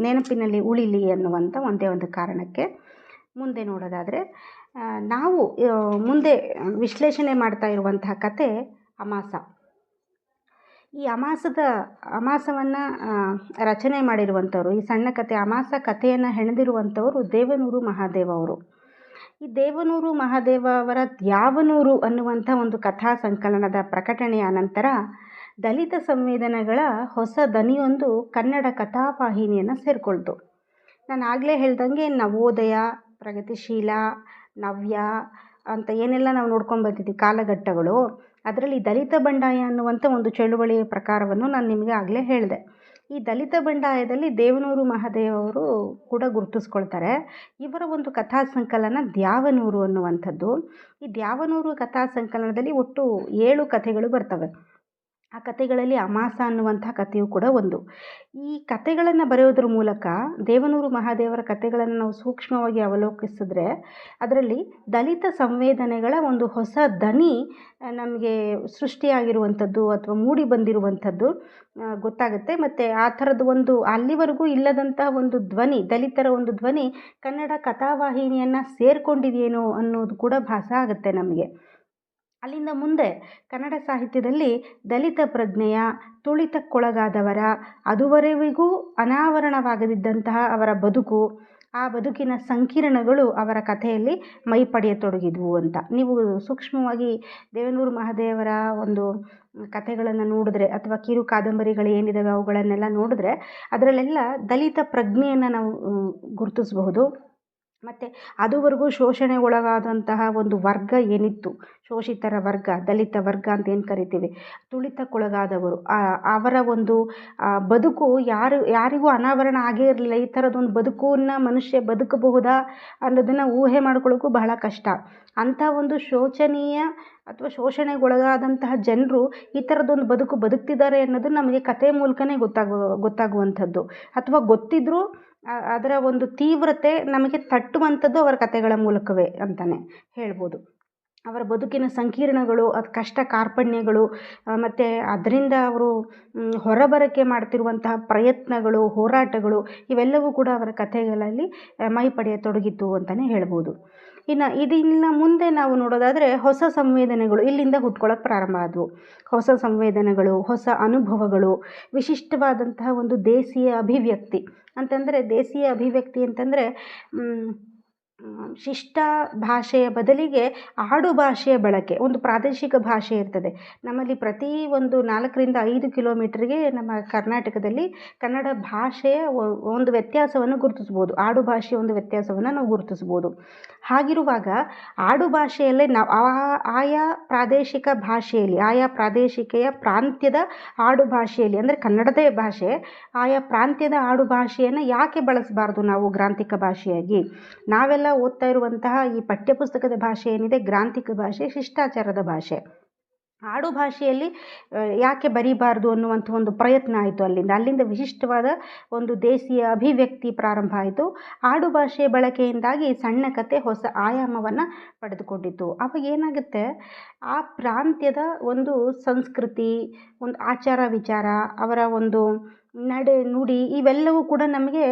ನೆನಪಿನಲ್ಲಿ ಉಳಿಲಿ ಅನ್ನುವಂಥ ಒಂದೇ ಒಂದು ಕಾರಣಕ್ಕೆ ಮುಂದೆ ನೋಡೋದಾದರೆ ನಾವು ಮುಂದೆ ವಿಶ್ಲೇಷಣೆ ಮಾಡ್ತಾ ಇರುವಂತಹ ಕತೆ ಅಮಾಸ. ಈ ಅಮಾಸದ, ಅಮಾಸವನ್ನು ರಚನೆ ಮಾಡಿರುವಂಥವ್ರು, ಈ ಸಣ್ಣ ಕತೆ, ಅಮಾಸ ಕಥೆಯನ್ನು ಹೆಣೆದಿರುವಂಥವರು ದೇವನೂರು ಮಹಾದೇವ ಅವರು. ಈ ದೇವನೂರು ಮಹಾದೇವ ಅವರ ದ್ಯಾವನೂರು ಅನ್ನುವಂಥ ಒಂದು ಕಥಾ ಸಂಕಲನದ ಪ್ರಕಟಣೆಯ ನಂತರ ದಲಿತ ಸಂವೇದನೆಗಳ ಹೊಸ ದನಿಯೊಂದು ಕನ್ನಡ ಕಥಾವಾಹಿನಿಯನ್ನು ಸೇರಿಕೊಳ್ತು. ನಾನು ಆಗಲೇ ಹೇಳ್ದಂಗೆ ನವೋದಯ, ಪ್ರಗತಿಶೀಲ ನವ್ಯ ಅಂತ ಏನೆಲ್ಲ ನಾವು ನೋಡ್ಕೊಂಡು ಬರ್ತಿದ್ವಿ ಕಾಲಘಟ್ಟಗಳು. ಅದರಲ್ಲಿ ದಲಿತ ಬಂಡಾಯ ಅನ್ನುವಂಥ ಒಂದು ಚಳುವಳಿಯ ಪ್ರಕಾರವನ್ನು ನಾನು ನಿಮಗೆ ಆಗಲೇ ಹೇಳಿದೆ. ಈ ದಲಿತ ಬಂಡಾಯದಲ್ಲಿ ದೇವನೂರು ಮಹಾದೇವ ಅವರು ಕೂಡ ಗುರುತಿಸ್ಕೊಳ್ತಾರೆ. ಇವರ ಒಂದು ಕಥಾ ಸಂಕಲನ ದ್ಯಾವನೂರು ಅನ್ನುವಂಥದ್ದು. ಈ ದ್ಯಾವನೂರು ಕಥಾ ಸಂಕಲನದಲ್ಲಿ ಒಟ್ಟು ಏಳು ಕಥೆಗಳು ಬರ್ತವೆ. ಆ ಕಥೆಗಳಲ್ಲಿ ಅಮಾಸ ಅನ್ನುವಂಥ ಕಥೆಯು ಕೂಡ ಒಂದು. ಈ ಕಥೆಗಳನ್ನು ಬರೆಯೋದ್ರ ಮೂಲಕ ದೇವನೂರು ಮಹಾದೇವರ ಕಥೆಗಳನ್ನು ನಾವು ಸೂಕ್ಷ್ಮವಾಗಿ ಅವಲೋಕಿಸಿದ್ರೆ ಅದರಲ್ಲಿ ದಲಿತ ಸಂವೇದನೆಗಳ ಒಂದು ಹೊಸ ದನಿ ನಮಗೆ ಸೃಷ್ಟಿಯಾಗಿರುವಂಥದ್ದು ಅಥವಾ ಮೂಡಿ ಬಂದಿರುವಂಥದ್ದು ಗೊತ್ತಾಗುತ್ತೆ. ಮತ್ತು ಆ ಥರದ ಒಂದು ಅಲ್ಲಿವರೆಗೂ ಇಲ್ಲದಂತಹ ಒಂದು ಧ್ವನಿ, ದಲಿತರ ಒಂದು ಧ್ವನಿ ಕನ್ನಡ ಕಥಾವಾಹಿನಿಯನ್ನು ಸೇರಿಕೊಂಡಿದೆಯೇನೋ ಅನ್ನೋದು ಕೂಡ ಭಾಸ ಆಗುತ್ತೆ ನಮಗೆ. ಅಲ್ಲಿಂದ ಮುಂದೆ ಕನ್ನಡ ಸಾಹಿತ್ಯದಲ್ಲಿ ದಲಿತ ಪ್ರಜ್ಞೆಯ ತುಳಿತಕ್ಕೊಳಗಾದವರ, ಅದುವರೆವಿಗೂ ಅನಾವರಣವಾಗದಿದ್ದಂತಹ ಅವರ ಬದುಕು, ಆ ಬದುಕಿನ ಸಂಕೀರ್ಣಗಳು ಅವರ ಕಥೆಯಲ್ಲಿ ಮೈ ಪಡೆಯತೊಡಗಿದ್ವು ಅಂತ. ನೀವು ಸೂಕ್ಷ್ಮವಾಗಿ ದೇವನೂರು ಮಹಾದೇವರ ಒಂದು ಕಥೆಗಳನ್ನು ನೋಡಿದ್ರೆ ಅಥವಾ ಕಿರು ಕಾದಂಬರಿಗಳು ಏನಿದ್ದಾವೆ ಅವುಗಳನ್ನೆಲ್ಲ ನೋಡಿದ್ರೆ ಅದರಲ್ಲೆಲ್ಲ ದಲಿತ ಪ್ರಜ್ಞೆಯನ್ನು ನಾವು ಗುರುತಿಸಬಹುದು. ಮತ್ತು ಅದುವರೆಗೂ ಶೋಷಣೆಗೊಳಗಾದಂತಹ ಒಂದು ವರ್ಗ ಏನಿತ್ತು? ಶೋಷಿತರ ವರ್ಗ, ದಲಿತ ವರ್ಗ ಅಂತ ಏನು ಕರಿತೀವಿ? ತುಳಿತಕ್ಕೊಳಗಾದವರು. ಅವರ ಒಂದು ಬದುಕು ಯಾರು, ಯಾರಿಗೂ ಅನಾವರಣ ಆಗೇ ಇರಲಿಲ್ಲ. ಈ ಥರದೊಂದು ಬದುಕನ್ನು ಮನುಷ್ಯ ಬದುಕಬಹುದಾ ಅನ್ನೋದನ್ನು ಊಹೆ ಮಾಡ್ಕೊಳ್ಳೋಕ್ಕೂ ಬಹಳ ಕಷ್ಟ. ಅಂಥ ಒಂದು ಶೋಚನೀಯ ಅಥವಾ ಶೋಷಣೆಗೊಳಗಾದಂತಹ ಜನರು ಈ ಥರದೊಂದು ಬದುಕು ಬದುಕ್ತಿದ್ದಾರೆ ಅನ್ನೋದು ನಮಗೆ ಕತೆ ಮೂಲಕನೇ ಗೊತ್ತಾಗುವ, ಗೊತ್ತಾಗುವಂಥದ್ದು. ಅಥವಾ ಗೊತ್ತಿದ್ರೂ ಆ- ಅದರ ಒಂದು ತೀವ್ರತೆ ನಮಗೆ ತಟ್ಟುವಂಥದ್ದು ಅವರ ಕಥೆಗಳ ಮೂಲಕವೇ ಅಂತಲೇ ಹೇಳ್ಬೋದು. ಅವರ ಬದುಕಿನ ಸಂಕೀರ್ಣಗಳು, ಅದು ಕಷ್ಟ ಕಾರ್ಪಣ್ಯಗಳು ಮತ್ತು ಅದರಿಂದ ಅವರು ಹೊರಬರಕೆ ಹೊರಬರಕ್ಕೆ ಮಾಡ್ತಿರುವಂತಹ ಪ್ರಯತ್ನಗಳು, ಹೋರಾಟಗಳು ಇವೆಲ್ಲವೂ ಕೂಡ ಅವರ ಕಥೆಗಳಲ್ಲಿ ಮೈ ಪಡೆಯತೊಡಗಿತು ಅಂತಲೇ ಹೇಳ್ಬೋದು. ಇನ್ನು ಇದಿನ್ನ ಮುಂದೆ ನಾವು ನೋಡೋದಾದರೆ ಹೊಸ ಸಂವೇದನೆಗಳು ಇಲ್ಲಿಂದ ಹುಟ್ಕೊಳ್ಳೋಕೆ ಪ್ರಾರಂಭ ಆದವು. ಹೊಸ ಸಂವೇದನೆಗಳು, ಹೊಸ ಅನುಭವಗಳು, ವಿಶಿಷ್ಟವಾದಂತಹ ಒಂದು ದೇಸಿಯ ಅಭಿವ್ಯಕ್ತಿ. ಅಂತಂದರೆ ದೇಸಿಯ ಅಭಿವ್ಯಕ್ತಿ ಅಂತಂದರೆ ಶಿಷ್ಟ ಭಾಷೆಯ ಬದಲಿಗೆ ಆಡು ಭಾಷೆಯ ಬಳಕೆ, ಒಂದು ಪ್ರಾದೇಶಿಕ ಭಾಷೆ ಇರ್ತದೆ. ನಮ್ಮಲ್ಲಿ ಪ್ರತಿ ಒಂದು ನಾಲ್ಕರಿಂದ ಐದು ಕಿಲೋಮೀಟ್ರಿಗೆ ನಮ್ಮ ಕರ್ನಾಟಕದಲ್ಲಿ ಕನ್ನಡ ಭಾಷೆಯ ಒಂದು ವ್ಯತ್ಯಾಸವನ್ನು ಗುರುತಿಸ್ಬೋದು ಆಡು ಭಾಷೆಯ ಒಂದು ವ್ಯತ್ಯಾಸವನ್ನು ನಾವು ಗುರುತಿಸ್ಬೋದು ಹಾಗಿರುವಾಗ ಆಡು ಭಾಷೆಯಲ್ಲೇ ನಾವು ಆಯಾ ಪ್ರಾದೇಶಿಕ ಭಾಷೆಯಲ್ಲಿ, ಆಯಾ ಪ್ರಾದೇಶಿಕೆಯ ಪ್ರಾಂತ್ಯದ ಆಡು ಭಾಷೆಯಲ್ಲಿ, ಅಂದರೆ ಕನ್ನಡದೇ ಭಾಷೆ, ಆಯಾ ಪ್ರಾಂತ್ಯದ ಆಡು ಭಾಷೆಯನ್ನು ಯಾಕೆ ಬಳಸಬಾರ್ದು ನಾವು ಗ್ರಾಂಥಿಕ ಭಾಷೆಯಾಗಿ? ನಾವೆಲ್ಲ ಓದ್ತಾ ಇರುವಂತಹ ಈ ಪಠ್ಯಪುಸ್ತಕದ ಭಾಷೆ ಏನಿದೆ? ಗ್ರಾಂಥಿಕ ಭಾಷೆ, ಶಿಷ್ಟಾಚಾರದ ಭಾಷೆ. ಆಡು ಭಾಷೆಯಲ್ಲಿ ಯಾಕೆ ಬರೀಬಾರ್ದು ಅನ್ನುವಂಥ ಒಂದು ಪ್ರಯತ್ನ ಆಯಿತು ಅಲ್ಲಿಂದ. ಅಲ್ಲಿಂದ ವಿಶಿಷ್ಟವಾದ ಒಂದು ದೇಸಿಯ ಅಭಿವ್ಯಕ್ತಿ ಪ್ರಾರಂಭ ಆಯಿತು. ಆಡು ಭಾಷೆ ಬಳಕೆಯಿಂದಾಗಿ ಸಣ್ಣ ಕತೆ, ಹೊಸ ಆಯಾಮವನ್ನು ಪಡೆದುಕೊಂಡಿತು ಅವಾಗ ಏನಾಗುತ್ತೆ? ಆ ಪ್ರಾಂತ್ಯದ ಒಂದು ಸಂಸ್ಕೃತಿ, ಒಂದು ಆಚಾರ ವಿಚಾರ, ಅವರ ಒಂದು ನಡೆ ನುಡಿ ಇವೆಲ್ಲವೂ ಕೂಡ ನಮಗೆ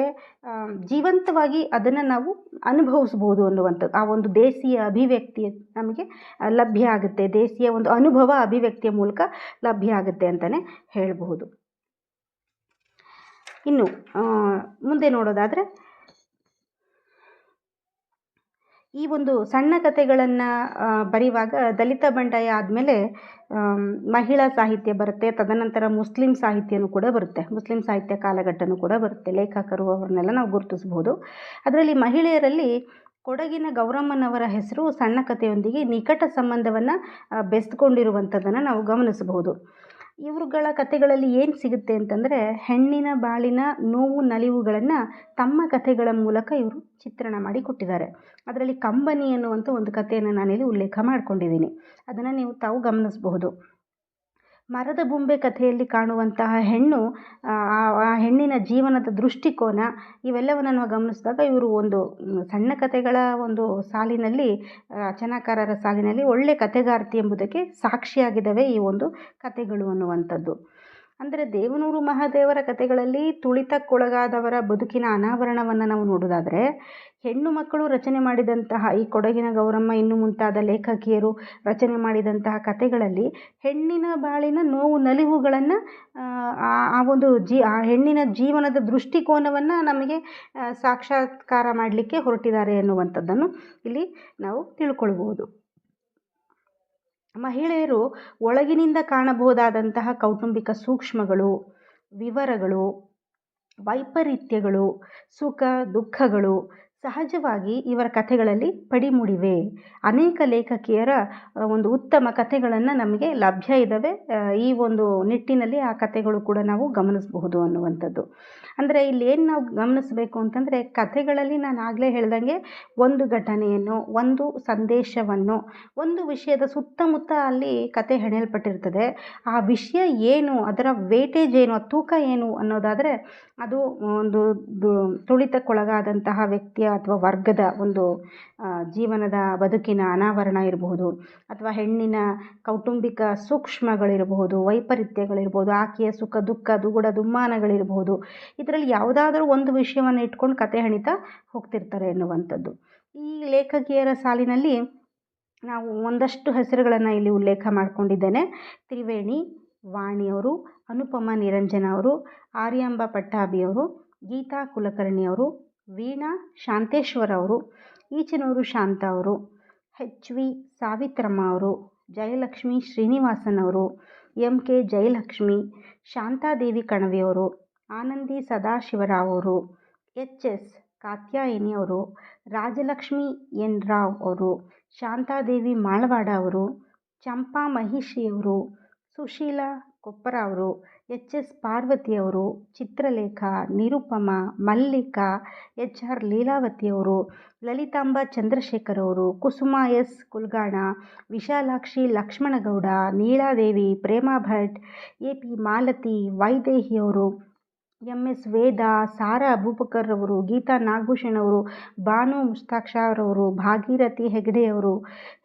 ಜೀವಂತವಾಗಿ ಅದನ್ನು ನಾವು ಅನುಭವಿಸ್ಬೋದು ಅನ್ನುವಂಥದ್ದು. ಆ ಒಂದು ದೇಸಿಯ ಅಭಿವ್ಯಕ್ತಿ ನಮಗೆ ಲಭ್ಯ ಆಗುತ್ತೆ. ದೇಸಿಯ ಒಂದು ಅನುಭವ ಅಭಿವ್ಯಕ್ತಿಯ ಮೂಲಕ ಲಭ್ಯ ಆಗುತ್ತೆ ಅಂತಲೇ ಹೇಳಬಹುದು. ಇನ್ನು ಮುಂದೆ ನೋಡೋದಾದರೆ ಈ ಒಂದು ಸಣ್ಣ ಕಥೆಗಳನ್ನು ಬರೆಯುವಾಗ ದಲಿತ ಬಂಡಾಯ ಆದಮೇಲೆ ಮಹಿಳಾ ಸಾಹಿತ್ಯ ಬರುತ್ತೆ. ತದನಂತರ ಮುಸ್ಲಿಂ ಸಾಹಿತ್ಯನೂ ಕೂಡ ಬರುತ್ತೆ. ಮುಸ್ಲಿಂ ಸಾಹಿತ್ಯ ಕಾಲಘಟ್ಟನೂ ಕೂಡ ಬರುತ್ತೆ. ಲೇಖಕರು ಅವ್ರನ್ನೆಲ್ಲ ನಾವು ಗುರುತಿಸ್ಬೋದು. ಅದರಲ್ಲಿ ಮಹಿಳೆಯರಲ್ಲಿ ಕೊಡಗಿನ ಗೌರಮ್ಮನವರ ಹೆಸರು ಸಣ್ಣ ಕಥೆಯೊಂದಿಗೆ ನಿಕಟ ಸಂಬಂಧವನ್ನು ಬೆಸೆದುಕೊಂಡಿರುವಂಥದ್ದನ್ನು ನಾವು ಗಮನಿಸಬಹುದು ಇವರುಗಳ ಕಥೆಗಳಲ್ಲಿ ಏನು ಸಿಗುತ್ತೆ ಅಂತಂದರೆ ಹೆಣ್ಣಿನ ಬಾಳಿನ ನೋವು ನಲಿವುಗಳನ್ನು ತಮ್ಮ ಕಥೆಗಳ ಮೂಲಕ ಇವರು ಚಿತ್ರಣ ಮಾಡಿ ಕೊಟ್ಟಿದ್ದಾರೆ. ಅದರಲ್ಲಿ ಕಂಬನಿ ಅನ್ನುವಂಥ ಒಂದು ಕಥೆಯನ್ನು ನಾನಿಲ್ಲಿ ಉಲ್ಲೇಖ ಮಾಡ್ಕೊಂಡಿದ್ದೀನಿ. ಅದನ್ನು ನೀವು ತಾವು ಗಮನಿಸಬಹುದು. ಮರದ ಬೊಂಬೆ ಕಥೆಯಲ್ಲಿ ಕಾಣುವಂತಹ ಹೆಣ್ಣು, ಆ ಹೆಣ್ಣಿನ ಜೀವನದ ದೃಷ್ಟಿಕೋನ ಇವೆಲ್ಲವನ್ನು ನಾವು ಗಮನಿಸಿದಾಗ ಇವರು ಒಂದು ಸಣ್ಣ ಕಥೆಗಳ ಒಂದು ಸಾಲಿನಲ್ಲಿ ರಚನಾಕಾರರ ಸಾಲಿನಲ್ಲಿ ಒಳ್ಳೆ ಕಥೆಗಾರ್ತಿ ಎಂಬುದಕ್ಕೆ ಸಾಕ್ಷಿಯಾಗಿದ್ದಾವೆ ಈ ಒಂದು ಕಥೆಗಳು ಅನ್ನುವಂಥದ್ದು. ಅಂದರೆ ದೇವನೂರು ಮಹಾದೇವರ ಕಥೆಗಳಲ್ಲಿ ತುಳಿತಕ್ಕೊಳಗಾದವರ ಬದುಕಿನ ಅನಾವರಣವನ್ನು ನಾವು ನೋಡೋದಾದರೆ, ಹೆಣ್ಣು ಮಕ್ಕಳು ರಚನೆ ಮಾಡಿದಂತಹ ಈ ಕೊಡಗಿನ ಗೌರಮ್ಮ, ಇನ್ನು ಮುಂತಾದ ಲೇಖಕಿಯರು ರಚನೆ ಮಾಡಿದಂತಹ ಕಥೆಗಳಲ್ಲಿ ಹೆಣ್ಣಿನ ಬಾಳಿನ ನೋವು ನಲಿವುಗಳನ್ನು, ಆ ಒಂದು ಜಿ, ಆ ಹೆಣ್ಣಿನ ಜೀವನದ ದೃಷ್ಟಿಕೋನವನ್ನು ನಮಗೆ ಸಾಕ್ಷಾತ್ಕಾರ ಮಾಡಲಿಕ್ಕೆ ಹೊರಟಿದ್ದಾರೆ ಎನ್ನುವಂಥದ್ದನ್ನು ಇಲ್ಲಿ ನಾವು ತಿಳ್ಕೊಳ್ಬೋದು ಮಹಿಳೆಯರು ಒಳಗಿನಿಂದ ಕಾಣಬಹುದಾದಂತಹ ಕೌಟುಂಬಿಕ ಸೂಕ್ಷ್ಮಗಳು ವಿವರಗಳು ವೈಪರೀತ್ಯಗಳು ಸುಖ ದುಃಖಗಳು ಸಹಜವಾಗಿ ಇವರ ಕಥೆಗಳಲ್ಲಿ ಪಡಿಮೂಡಿವೆ. ಅನೇಕ ಲೇಖಕಿಯರ ಒಂದು ಉತ್ತಮ ಕಥೆಗಳನ್ನು ನಮಗೆ ಲಭ್ಯ ಇದ್ದಾವೆ ಈ ಒಂದು ನಿಟ್ಟಿನಲ್ಲಿ ಆ ಕಥೆಗಳು ಕೂಡ ನಾವು ಗಮನಿಸಬಹುದು ಅನ್ನುವಂಥದ್ದು. ಅಂದರೆ ಇಲ್ಲಿ ಏನು ನಾವು ಗಮನಿಸಬೇಕು ಅಂತಂದರೆ ಕಥೆಗಳಲ್ಲಿ ನಾನು ಆಗಲೇ ಹೇಳ್ದಂಗೆ ಒಂದು ಘಟನೆಯನ್ನು, ಒಂದು ಸಂದೇಶವನ್ನು, ಒಂದು ವಿಷಯದ ಸುತ್ತಮುತ್ತ ಅಲ್ಲಿ ಕತೆ ಹೆಣೆಯಲ್ಪಟ್ಟಿರ್ತದೆ ಆ ವಿಷಯ ಏನು, ಅದರ ವೇಟೇಜ್ ಏನು ತೂಕ ಏನು ಅನ್ನೋದಾದರೆ ಅದು ಒಂದು ತುಳಿತಕ್ಕೊಳಗಾದಂತಹ ವ್ಯಕ್ತಿಯ ಅಥವಾ ವರ್ಗದ ಒಂದು ಜೀವನದ ಬದುಕಿನ ಅನಾವರಣ ಇರಬಹುದು. ಅಥವಾ ಹೆಣ್ಣಿನ ಕೌಟುಂಬಿಕ ಸೂಕ್ಷ್ಮಗಳಿರಬಹುದು ವೈಪರೀತ್ಯಗಳಿರ್ಬೋದು ಆಕೆಯ ಸುಖ, ದುಃಖ, ದುಗುಡ, ದುಮ್ಮಾನಗಳಿರಬಹುದು. ಇದರಲ್ಲಿ ಯಾವುದಾದ್ರೂ ಒಂದು ವಿಷಯವನ್ನು ಇಟ್ಕೊಂಡು ಕತೆ ಹೆಣಿತಾ ಹೋಗ್ತಿರ್ತಾರೆ ಎನ್ನುವಂಥದ್ದು. ಈ ಲೇಖಕಿಯರ ಸಾಲಿನಲ್ಲಿ ನಾವು ಒಂದಷ್ಟು ಹೆಸರುಗಳನ್ನು ಇಲ್ಲಿ ಉಲ್ಲೇಖ ಮಾಡಿಕೊಂಡಿದ್ದೇನೆ. ತ್ರಿವೇಣಿ ವಾಣಿಯವರು ಅನುಪಮ ನಿರಂಜನ ಅವರು, ಆರ್ಯಾಂಬ ಪಟ್ಟಾಭಿಯವರು ಗೀತಾ ಕುಲಕರ್ಣಿಯವರು ವೀಣಾ ಶಾಂತೇಶ್ವರ ಅವರು, ಈಚನೂರು ಶಾಂತ ಅವರು ಹೆಚ್ ವಿ ಸಾವಿತ್ರಮ್ಮ ಅವರು, ಜಯಲಕ್ಷ್ಮಿ ಶ್ರೀನಿವಾಸನ್ ಅವರು, ಎಂ ಕೆ ಜಯಲಕ್ಷ್ಮಿ, ಶಾಂತಾದೇವಿ ಕಣವಿಯವರು ಆನಂದಿ ಸದಾಶಿವರಾವ್ ಅವರು, ಎಚ್ ಎಸ್ ಕಾತ್ಯಾಯಿನಿ ಅವರು, ರಾಜಲಕ್ಷ್ಮಿ ಎನ್ ರಾವ್ ಅವರು, ಶಾಂತಾದೇವಿ ಮಾಳವಾಡ ಅವರು, ಚಂಪಾ ಮಹಿಷಿಯವರು ಸುಶೀಲಾ ಕೊಪ್ಪರ ಅವರು, ಎಚ್. ಎಸ್. ಪಾರ್ವತಿಯವರು ಚಿತ್ರಲೇಖ ನಿರುಪಮ ಮಲ್ಲಿಕಾ, ಎಚ್. ಆರ್. ಲೀಲಾವತಿಯವರು ಲಲಿತಾಂಬ ಚಂದ್ರಶೇಖರ್ ಅವರು, Kusuma S. Kulgana, Vishalakshi Lakshmanagowda Neeladevi Prema Bhat, A. P. Malati ವೈದೇಹಿಯವರು M S Veda, Sara Abubakar ಅವರು ಗೀತಾ ನಾಗಭೂಷಣ್ ಅವರು ಬಾನು ಮುಸ್ತಾಕ್ಷಾರವರು, ಭಾಗೀರಥಿ ಹೆಗ್ಡೆಯವರು,